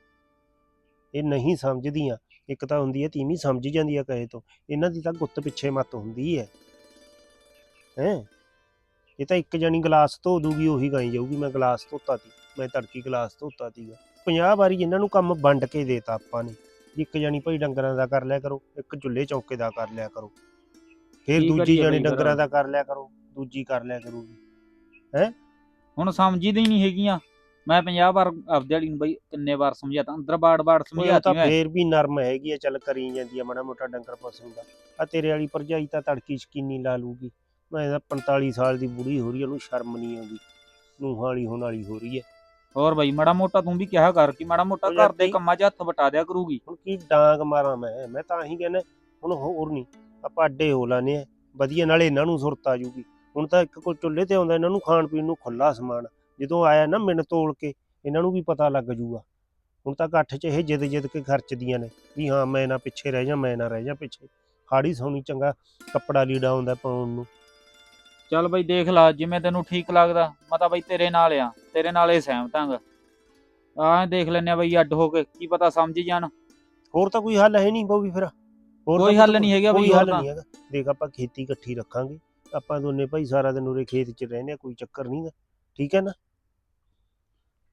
ਇਹ ਨਹੀਂ ਸਮਝਦੀਆਂ। ਇੱਕ ਤਾਂ ਹੁੰਦੀ ਹੈ, ਤੀਵੀਂ ਸਮਝ ਜਾਂਦੀ ਆ ਕਹੇ ਤੋਂ। ਇਹਨਾਂ ਦੀ ਤਾਂ ਗੁੱਤ ਪਿੱਛੇ ਮੱਤ ਹੁੰਦੀ ਹੈ। ਹੈ? ਇਹ ਤਾਂ ਇੱਕ ਜਣੀ ਗਲਾਸ ਧੋ ਦੂਗੀ ਉਹੀ ਗਾਈ ਜਾਊਗੀ। ਮੈਂ ਗਲਾਸ ਧੋਤਾ ਤੀ ਮੈਂ ਤੜਕੀ ਗਲਾਸ ਧੋਤਾ ਤੀਗਾ। 50 ਵਾਰੀ ਇਹਨਾਂ ਨੂੰ ਕੰਮ ਵੰਡ ਕੇ ਦੇਤਾ ਆਪਾਂ ਨੇ ਇੱਕ ਜਣੀ ਭਾਈ ਡੰਗਰਾਂ ਦਾ ਕਰ ਲਿਆ ਕਰੋ ਇੱਕ ਚੁੱਲ੍ਹੇ ਚੌਕੇ ਦਾ ਕਰ ਲਿਆ ਕਰੋ। ਫਿਰ ਕੀ ਦੂਜੀ ਕਰੀਏ ਜਣੀ ਫਿਰ? ਡੰਗਰਾਂ ਦਾ। ਕਰ ਲਿਆ ਕਰੋ ਦੂਜੀ ਕਰ ਲਿਆ ਕਰੂਗੀ ਹੁਣ ਸਮਝਦੀ ਨਹੀਂ ਹੈਗੀਆਂ। ਮੈਂ 50 ਵਾਰ ਆਪਦੇ ਵਾਲੀ ਨੂੰ ਬਈ ਕਿੰਨੇ ਵਾਰ ਸਮਝਾਤਾ ਅੰਦਰ ਬਾੜ ਬਾੜ ਉਹ ਸਮਝਾਤੀ ਤਾਂ ਮੈਂ। ਫੇਰ ਵੀ ਨਰਮ ਹੈਗੀ ਆ ਚੱਲ ਕਰੀ ਜਾਂਦੀ ਆ ਮਾੜਾ ਮੋਟਾ ਡੰਗਰ ਪਸ਼ੂ ਦਾ। ਆ ਤੇਰੇ ਵਾਲੀ ਭਰਜਾਈ ਤਾਂ ਤੜਕੀ ਸ਼ਕੀਨੀ ਲਾ ਲੂਗੀ। ਮੈਂ ਤਾਂ 45 ਸਾਲ ਦੀ ਬੁੜੀ ਹੋ ਰਹੀ ਉਹਨੂੰ ਸ਼ਰਮ ਨਹੀਂ ਆਉਂਦੀ। ਨੂੰਹਾਂ ਵਾਲੀ ਹੋਣ ਵਾਲੀ ਹੋ ਰਹੀ ਹੈ ਹੋਰ ਬਈ ਮਾੜਾ ਮੋਟਾ ਤੂੰ ਵੀ ਕਿਹਾ ਕਰ ਕਿ ਮਾੜਾ ਮੋਟਾ ਘਰ ਦੇ ਕੰਮਾਂ 'ਚ ਹੱਥ ਵਟਾ ਦਿਆ ਕਰੂਗੀ। ਹੁਣ ਕੀ ਡਾਂਗ ਮਾਰਾਂ ਮੈਂ? ਮੈਂ ਤਾਂ ਹੀ ਕਹਿੰਦਾ ਹੁਣ ਹੋਰ ਨਹੀਂ। ਆਪਾਂ ਅੱਡੇ ਹੋ ਲਾਨੇ ਆ। ਵਧੀਆ ਨਾਲੇ ਇਹਨਾਂ ਨੂੰ ਸੁਰਤ ਆ ਜੂਗੀ ਹੁਣ ਤਾਂ ਇੱਕ ਕੋਲ ਚੁੱਲ੍ਹੇ ਤੇ ਆਉਂਦਾ ਇਹਨਾਂ ਨੂੰ ਖਾਣ ਪੀਣ ਨੂੰ ਖੁੱਲਾ ਸਮਾਨ। ਜਦੋਂ ਆਇਆ ਨਾ ਮਿੰਨ ਤੋਲ ਕੇ ਇਹਨਾਂ ਨੂੰ ਵੀ ਪਤਾ ਲੱਗ ਜੂਗਾ ਹੁਣ ਤਾਂ ਇਕੱਠ 'ਚ ਇਹ ਜਿੱਦ ਜਿੱਦ ਕੇ ਖਰਚਦੀਆਂ ਨੇ ਵੀ ਹਾਂ ਮੈਂ ਨਾ ਪਿੱਛੇ ਰਹਿ ਜਾ ਮੈਂ ਨਾ ਰਹਿ ਜਾ ਪਿੱਛੇ। ਹਾੜੀ ਸੋਣੀ ਚੰਗਾ ਕੱਪੜਾ ਲੀੜਾ ਹੁੰਦਾ ਪਾਉਣ ਨੂੰ। ਚੱਲ ਬਈ ਦੇਖ ਲਾ ਜਿਵੇਂ ਤੈਨੂੰ ਠੀਕ ਲੱਗਦਾ ਮੈਂ ਤਾਂ ਬਈ ਤੇਰੇ ਨਾਲ ਆ ਤੇਰੇ ਨਾਲ ਹੀ ਸਹਿਮਤ ਆਂਗਾ ਆਹ ਦੇਖ ਲੈਨੇ ਆ ਬਈ ਅੱਡ ਹੋ ਕੇ ਕੀ ਪਤਾ ਸਮਝ ਜਾਣ। ਹੋਰ ਤਾਂ ਕੋਈ ਹੱਲ ਹੈ ਨਹੀਂ ਬੋਵੀ ਫਿਰ। ਹੋਰ ਕੋਈ ਤਾਂ ਹੱਲ ਨਹੀਂ ਹੈਗਾ ਬਈ ਕੋਈ ਹੱਲ। ਨਹੀਂ ਹੈਗਾ। ਦੇਖ ਆਪਾਂ ਖੇਤੀ ਇਕੱਠੀ ਰੱਖਾਂਗੇ। ਆਪਾਂ ਦੋਨੇ ਭਾਈ ਸਾਰਾ ਦਿਨ ਉਰੇ ਖੇਤ 'ਚ ਰਹਿੰਦੇ ਆ ਕੋਈ ਚੱਕਰ ਨਹੀਂਗਾ ਠੀਕ ਹੈ ਨਾ?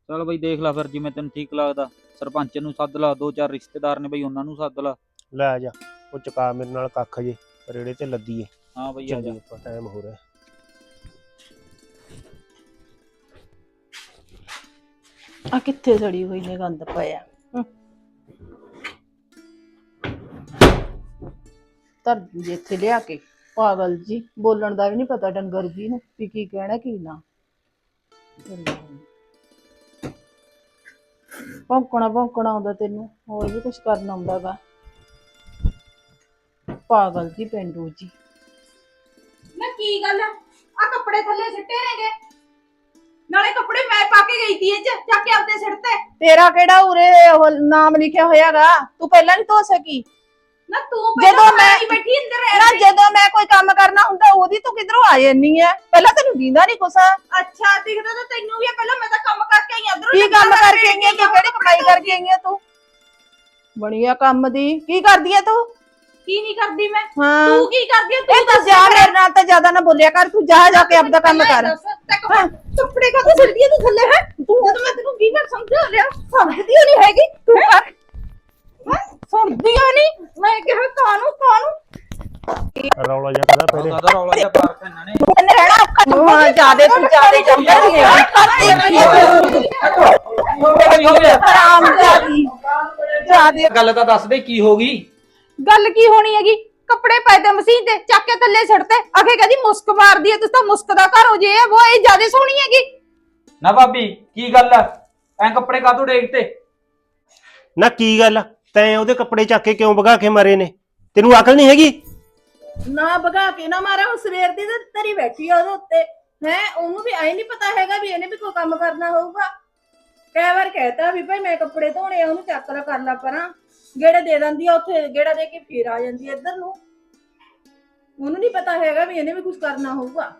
ਚੱਲ ਬਈ ਦੇਖ ਲਾ ਫਿਰ ਜਿਵੇਂ ਤੈਨੂੰ ਠੀਕ ਲੱਗਦਾ। ਸਰਪੰਚ ਨੂੰ ਸੱਦ ਲਾ ਦੋ ਚਾਰ ਰਿਸ਼ਤੇਦਾਰ ਨੇ ਬਈ ਉਹਨਾਂ ਨੂੰ ਸੱਦ ਲਾ। ਲੈ ਜਾ ਉਹ ਚਕਾ ਮੇਰੇ ਨਾਲ ਕੱਖ ਜੇ ਰੇੜੇ ਤੇ ਲੱਦੀਏ ਹਾਂ ਬਈ ਆ ਜਾ। ਚੱਲੀ ਆਪਾਂ ਟਾਈਮ ਹੋ ਰਿਹਾ। ਆ ਕਿੱਥੇ ਸੜੀ ਹੋਈ ਨੇ ਗੰਦ ਪਿਆ ਹਮ। ਧਰ ਦੂੰਗੀ ਇੱਥੇ ਲਿਆ ਕੇ। ਪਾਗਲ ਜੀ, ਬੋਲਣ ਦਾ ਵੀ ਨਹੀਂ ਪਤਾ ਡੰਗਰ ਜੀ ਨੂੰ ਵੀ ਕੀ ਕਹਿਣਾ, ਕੀ ਨਾ। ਭੌਂਕਣਾ ਭੌਂਕਣਾ ਆਉਂਦਾ ਤੈਨੂੰ, ਹੋਰ ਵੀ ਕੁਝ ਕਰਨਾ ਆਉਂਦਾਗਾ। ਪਾਗਲ ਜੀ, ਪਿੰਡੂ ਜੀ। ਨਾ ਕੀ ਗੱਲ ਆ? ਕੱਪੜੇ ਥੱਲੇ ਸਿੱਟੇ ਨੇਗੇ। ਨਾਲੇ ਕੱਪੜੇ ਮੈਂ ਪਾ ਕੇ ਗਈ ਤੀ ਇਹ ਚ ਚੱਕ ਕੇ ਆਪਦੇ ਸਿਰ ਤੇ। ਤੇਰਾ ਕਿਹੜਾ ਉਰੇ ਉਹ ਨਾਮ ਲਿਖਿਆ ਹੋਇਆਗਾ? ਤੂੰ ਪਹਿਲਾਂ ਨਹੀਂ ਧੋ ਸਕੀ। ਨਾ ਤੂੰ ਜਦੋਂ ਪਹਿਲਾਂ ਮੈਂ- ਮੈਂ ਬੈਠੀ ਅੰਦਰ ਨਾ ਜਦੋਂ ਮੈਂ ਕੋਈ ਕੰਮ ਕਰਨਾ ਹੁੰਦਾ ਉਹਦੀ ਤੂੰ ਕਿਧਰੋਂ ਆ ਜਾਂਦੀ ਐ? ਪਹਿਲਾਂ ਤੈਨੂੰ ਦੀਂਦਾ ਨਹੀਂ ਕੁਛ। ਅੱਛਾ ਦਿਖਦਾ ਤਾਂ ਤੈਨੂੰ ਵੀ ਆ, ਪਹਿਲਾਂ ਮੈਂ ਤਾਂ ਕੰਮ ਕਰਕੇ ਆਈ ਅੰਦਰੋਂ ਕੀ ਕੰਮ ਕਰਕੇ ਆਈ ਐ ਤੂੰ ਕਿਹੜੀ ਕਮਾਈ ਕਰਕੇ ਆਈ ਐ ਤੂੰ? ਬਣੀਆ ਕੰਮ ਦੀ। ਕੀ ਕਰਦੀ ਐ ਤੂੰ? ਕੀ ਨਹੀਂ ਕਰਦੀ ਮੈਂ? ਹਾਂ। ਤੂੰ ਕੀ ਕਰਦੀ ਆ ਤੂੰ ਇਹ ਤਾਂ ਜਾ ਮੇਰੇ ਨਾਲ ਤਾਂ ਜ਼ਿਆਦਾ ਨਾ ਬੋਲਿਆ ਕਰ ਤੂੰ ਜਾ ਜਾ ਕੇ ਆਪਦਾ ਕੰਮ ਕਰ। ਹਾਂ। ਕੱਪੜੇ ਕਾ ਤੂੰ ਸਿੱਟਦੀ ਆ ਤੂੰ ਥੱਲੇ ਹੈ ਤੂੰ ਤਾਂ ਮੈਂ ਤੈਨੂੰ ਕੀ ਕਰ ਸਮਝਾ ਲਿਆ ਸਮਝਦੀ ਓ ਨਹੀਂ ਹੈਗੀ ਤੂੰ ਕਰ ਹੈਂ? ਸੁਣਦੀ ਓ ਨਹੀਂ ਮੈਂ ਕਿਹਾ ਕਾਨੂੰ ਕਾਨੂੰ ਰੌਲਾ ਜਿਹਾ ਕਦਾ ਪਹਿਲੇ ਉਹਦਾ ਤਾਂ ਰੌਲਾ ਜਿਹਾ ਪਾਰਕ ਇਹਨਾਂ ਨੇ ਇਹਨੇ ਰਹਿਣਾ ਔਖਾ ਹਾਂ ਜਿਆਦੇ ਤੂੰ ਜਿਆਦੇ ਚੰਬਰ ਹਰਾਮ ਜਾਦੀ ਜਿਆਦੇ ਗੱਲ ਤਾਂ ਦੱਸ ਦੇ ਕੀ ਹੋ ਗਈ ਗੱਲ ਕੀ ਹੋਣੀ ਹੈਗੀ ਕੱਪੜੇ ਪਏ ਤੇ ਮਸ਼ੀਨ ਤੇ ਚੱਕ ਕੇ ਥੱਲੇ ਸਿੱਟਤੇ ਅਖੇ ਕਹਦੀ ਮੁਸਕ ਮਾਰਦੀ ਐ ਤੁਸੀਂ ਤਾਂ ਮੁਸਕ ਦਾ ਘਰ ਹੋ ਜੇ ਇਹ ਉਹ ਇਹ ਜਿਆਦੇ ਸੋਹਣੀ ਹੈਗੀ। ਨਾ ਭਾਬੀ ਕੀ ਗੱਲ ਆ? ਐ ਕੱਪੜੇ ਕਾਤੋਂ ਡੇਕ ਤੇ? ਨਾ ਕੀ ਗੱਲ? ਤੈਂ ਉਹਦੇ ਕੱਪੜੇ ਚੱਕ ਕੇ ਕਿਉਂ ਵਗਾ ਕੇ ਮਰੇ ਨੇ? ਤੈਨੂੰ ਅਕਲ ਨਹੀਂ ਹੈਗੀ? ਨਾ ਭਗਾ ਕੇ ਨਾ ਮਾਰਾ ਉਹ ਸਵੇਰ ਦੀ ਤੇ ਤੇਰੀ ਬੈਠੀ ਆ ਉਹਦੇ ਉੱਤੇ। ਹੈ ਉਹਨੂੰ ਵੀ ਐ ਨਹੀਂ ਪਤਾ ਹੈਗਾ ਵੀ ਇਹਨੇ ਵੀ ਕੋਈ ਕੰਮ ਕਰਨਾ ਹੋਊਗਾ। ਕਈ ਵਾਰ ਕਹਿਤਾ ਵੀ ਭਾਈ ਮੈਂ ਕੱਪੜੇ ਧੋਣੇ ਆ ਉਹਨੂੰ ਚੱਕ ਲੈ ਕਰ ਲੈ ਪਰਾਂ। ਗੇੜੇ ਦੇ ਦਿੰਦੀ ਆ ਉੱਥੇ ਗੇੜਾ ਦੇ ਕੇ ਫੇਰ ਆ ਜਾਂਦੀ ਆ ਇੱਧਰ ਨੂੰ। ਉਹਨੂੰ ਨਹੀਂ ਪਤਾ ਹੈਗਾ ਵੀ ਇਹਨੇ ਵੀ ਕੁਝ ਕਰਨਾ ਹੋਊਗਾ।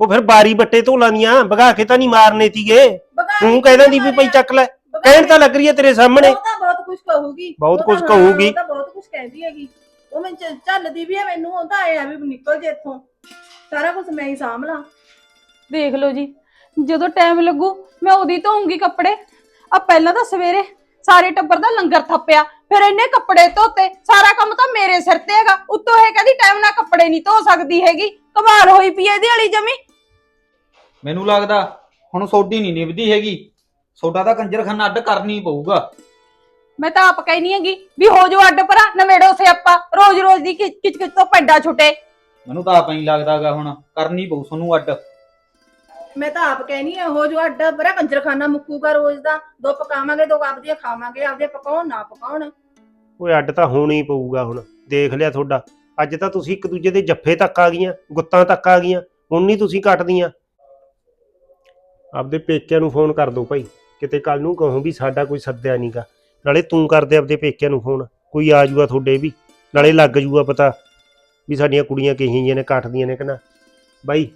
ਉਹ ਫਿਰ ਬਾਰੀ ਬੱਟੇ ਧੋਲਾਂ ਦੀਆਂ ਵਗਾ ਕੇ ਤਾਂ ਨਹੀਂ ਮਾਰਨੇ ਤੀਗੇ। ਭਗਾ ਤੂੰ ਕਹਿ ਦਿੰਦੀ ਵੀ ਭਾਈ ਚੱਕ ਲੈ। ਭਗਾ ਕਹਿਣ ਤਾਂ ਲੱਗ ਰਹੀ ਹੈ ਤੇਰੇ ਸਾਹਮਣੇ। ਉਹ ਤਾਂ ਬਹੁਤ ਕੁਝ ਕਹੂਗੀ। ਬਹੁਤ ਉਹ ਕੁਛ ਕਹੂਗੀ। ਉਹ ਤਾਂ ਬਹੁਤ ਕੁਝ ਕਹਿੰਦੀ ਹੈਗੀ। ਉਹ ਮੈਂ ਚ- ਝੱਲਦੀ ਵੀ ਹੈ ਮੈਨੂੰ ਉਹ ਤਾਂ ਆਇਆ ਵੀ ਨਿਕਲ ਜੇ ਇੱਥੋਂ। ਸਾਰਾ ਕੁਝ ਮੈਂ ਹੀ ਸਾਂਭ ਲਾਂ। ਦੇਖ ਲਓ ਜੀ ਜਦੋਂ ਟਾਈਮ ਲੱਗੂ ਮੈਂ ਉਹਦੀ ਧੋਉਂਗੀ ਕੱਪੜੇ। ਆ ਪਹਿਲਾਂ ਤਾਂ ਸਵੇਰੇ ਸਾਰੇ ਟੱਬਰ ਦਾ ਲੰਗਰ ਥੱਪਿਆ। ਫਿਰ ਇਹਨੇ ਕੱਪੜੇ ਧੋਤੇ ਸਾਰਾ ਕੰਮ ਤਾਂ ਮੇਰੇ ਸਿਰ ਤੇ ਹੈਗਾ। ਉੱਤੋਂ ਇਹ ਕਹਿੰਦੀ ਟਾਈਮ ਨਾਲ ਕੱਪੜੇ ਨਹੀਂ ਧੋ ਸਕਦੀ ਹੈਗੀ। ਕਮਾਲ ਹੋਈ ਪਈ ਇਹਦੀ ਵਾਲੀ ਜਮੀ। ਮੈਨੂੰ ਲੱਗਦਾ ਹੁਣ ਸੋਡੀ ਨਹੀਂ ਨਿਭਦੀ ਹੈਗੀ। ਸੋਡਾ ਤਾਂ ਕੰਜਰਖਾਨਾ ਅੱਡ ਕਰਨੀ ਪਊਗਾ। ਮੈਂ ਤਾਂ ਆਪ ਕਹਿਨੀ ਹੈਗੀ ਵੀ ਹੋ ਜੋ ਅੱਡ ਪਰਾ ਨਵੇੜੋ ਸਿਆਪਾ। ਰੋਜ਼ ਰੋਜ਼ ਦੀ ਕਿਚ ਕਿਚ ਕਿਚ ਤੋਂ ਪੈਂਡਾ ਛੁੱਟੇ। ਮੈਨੂੰ ਤਾਂ ਆਪ ਹੀ ਲੱਗਦਾਗਾ ਹੁਣ ਕਰਨੀ ਪਊ ਤੁਹਾਨੂੰ ਅੱਡ। ਮੈਂ ਤਾਂ ਆਪ ਕਹਿਨੀ ਆ ਹੋ ਜੋ ਅੱਡਾ ਬੜਾ ਕੰਜਰਖਾਨਾ ਮੁੱਕੂਗਾ ਰੋਜ਼ ਦਾ, ਦੋ ਪਕਾਵਾਂਗੇ, ਦੋ ਆਪਦੀਆਂ ਖਾਵਾਂਗੇ, ਆਪਦੇ ਪਕਾਉਣ, ਨਾ ਪਕਾਉਣ। ਓਏ, ਅੱਡ ਤਾਂ ਹੋਣੀ ਪਊਗਾ ਹੁਣ, ਦੇਖ ਲਿਆ ਤੁਹਾਡਾ। ਅੱਜ ਤਾਂ ਤੁਸੀਂ ਇੱਕ ਦੂਜੇ ਦੇ ਜੱਫੇ ਤੱਕ ਆ ਗਈਆਂ, ਗੁੱਤਾਂ ਤੱਕ ਆ ਗਈਆਂ, ਹੁਣ ਨਹੀਂ ਤੁਸੀਂ ਕੱਟਦੀਆਂ। ਆਪਦੇ ਪੇਕਿਆਂ ਨੂੰ ਫੋਨ ਕਰ ਦਿਓ ਭਾਈ, ਕਿਤੇ ਕੱਲ ਨੂੰ ਕਹੋ ਵੀ ਸਾਡਾ ਕੋਈ ਸੱਦਿਆ ਨਹੀਂਗਾ ਨਾਲੇ ਤੂੰ ਕਰਦੇ ਆਪਦੇ ਪੇਕਿਆਂ ਨੂੰ ਫੋਨ, ਕੋਈ ਆ ਜੂਗਾ ਤੁਹਾਡੇ ਵੀ, ਨਾਲੇ ਲੱਗ ਜੂਗਾ ਪਤਾ ਵੀ ਸਾਡੀਆਂ ਕੁੜੀਆਂ ਕਿਹੀਆਂ ਜਿਹੀਆਂ ਨੇ, ਕੱਟਦੀਆਂ ਨੇ ਕਿ ਨਾ। ਬਾਈ,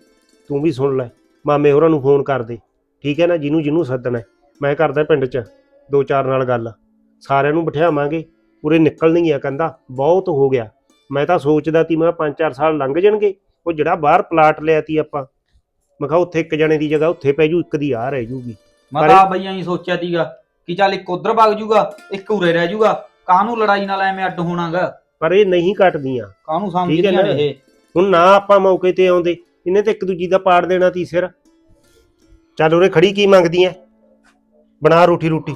ਤੂੰ ਵੀ ਸੁਣ ਲੈ। ਮਾਮੇ ਹੋਰਾਂ ਨੂੰ ਫੋਨ ਕਰ ਦੇ। ਠੀਕ ਹੈ ਨਾ? ਜਿਹਨੂੰ ਜਿਹਨੂੰ ਸੱਦਣਾ ਹੈ। ਮੈਂ ਕਰਦਾ ਪਿੰਡ 'ਚ ਦੋ ਚਾਰ ਨਾਲ ਗੱਲ। ਸਾਰਿਆਂ ਨੂੰ ਬਿਠਾਵਾਂਗੇ। ਉਰੇ ਨਿਕਲਣਗੀਆਂ ਕਹਿੰਦਾ। ਬਹੁਤ ਹੋ ਗਿਆ। ਮੈਂ ਤਾਂ ਸੋਚਦਾ ਤੀ ਮੈਂ 5-4 ਸਾਲ ਲੰਘ ਜਾਣਗੇ। ਉਹ ਜਿਹੜਾ ਬਾਹਰ ਪਲਾਟ ਲਿਆ ਤੀ ਆਪਾਂ। ਮੈਂ ਕਿਹਾ ਉੱਥੇ ਇੱਕ ਜਣੇ ਦੀ ਜਗ੍ਹਾ ਉੱਥੇ ਪੈ ਜੂ ਇੱਕ ਦੀ ਆ ਰਹਿ ਜੂਗੀ। ਮੈਂ ਪਰ ਤਾਂ ਬਈ ਐਂ ਸੋਚਿਆ ਸੀਗਾ ਕਿ ਚੱਲ ਇੱਕ ਉਧਰ ਵਗ ਜੂਗਾ ਇੱਕ ਉਰੇ ਰਹਿ ਜੂਗਾ। ਕਾਹਨੂੰ ਲੜਾਈ ਨਾਲ ਐਵੇਂ ਅੱਡ ਹੋਣਾਗਾ? ਪਰ ਇਹ ਨਹੀਂ ਕੱਟਦੀਆਂ। ਕਾਹਨੂੰ ਠੀਕ ਹੈ ਸਮਝਦੀਆਂ ਨਾ? ਨੇ ਇਹ? ਹੁਣ ਨਾ ਆਪਾਂ ਮੌਕੇ ਤੇ ਆਉਂਦੇ। ਇਹਨੇ ਤੇ ਇੱਕ ਦੂਜੀ ਦਾ ਪਾੜ ਦੇਣਾ ਤੀ ਸਿਰ। ਚੱਲ ਉਰੇ ਖੜੀ ਕੀ ਮੰਗਦੀ ਐ? ਬਣਾ ਰੋਟੀ ਰੋਟੀ।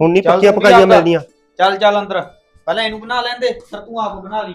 ਹੁਣ ਨਹੀਂ ਚੱਲ ਪੱਕੀਆਂ ਤੂੰ ਵੀ ਪਕਾਈਆਂ ਆਪਦਾ- ਮਿਲਦੀਆਂ ਚੱਲ ਚੱਲ ਅੰਦਰ। ਪਹਿਲਾਂ ਇਹਨੂੰ ਬਣਾ ਲੈਂਦੇ ਫਿਰ ਤੂੰ ਆਪ ਬਣਾ ਲਈ।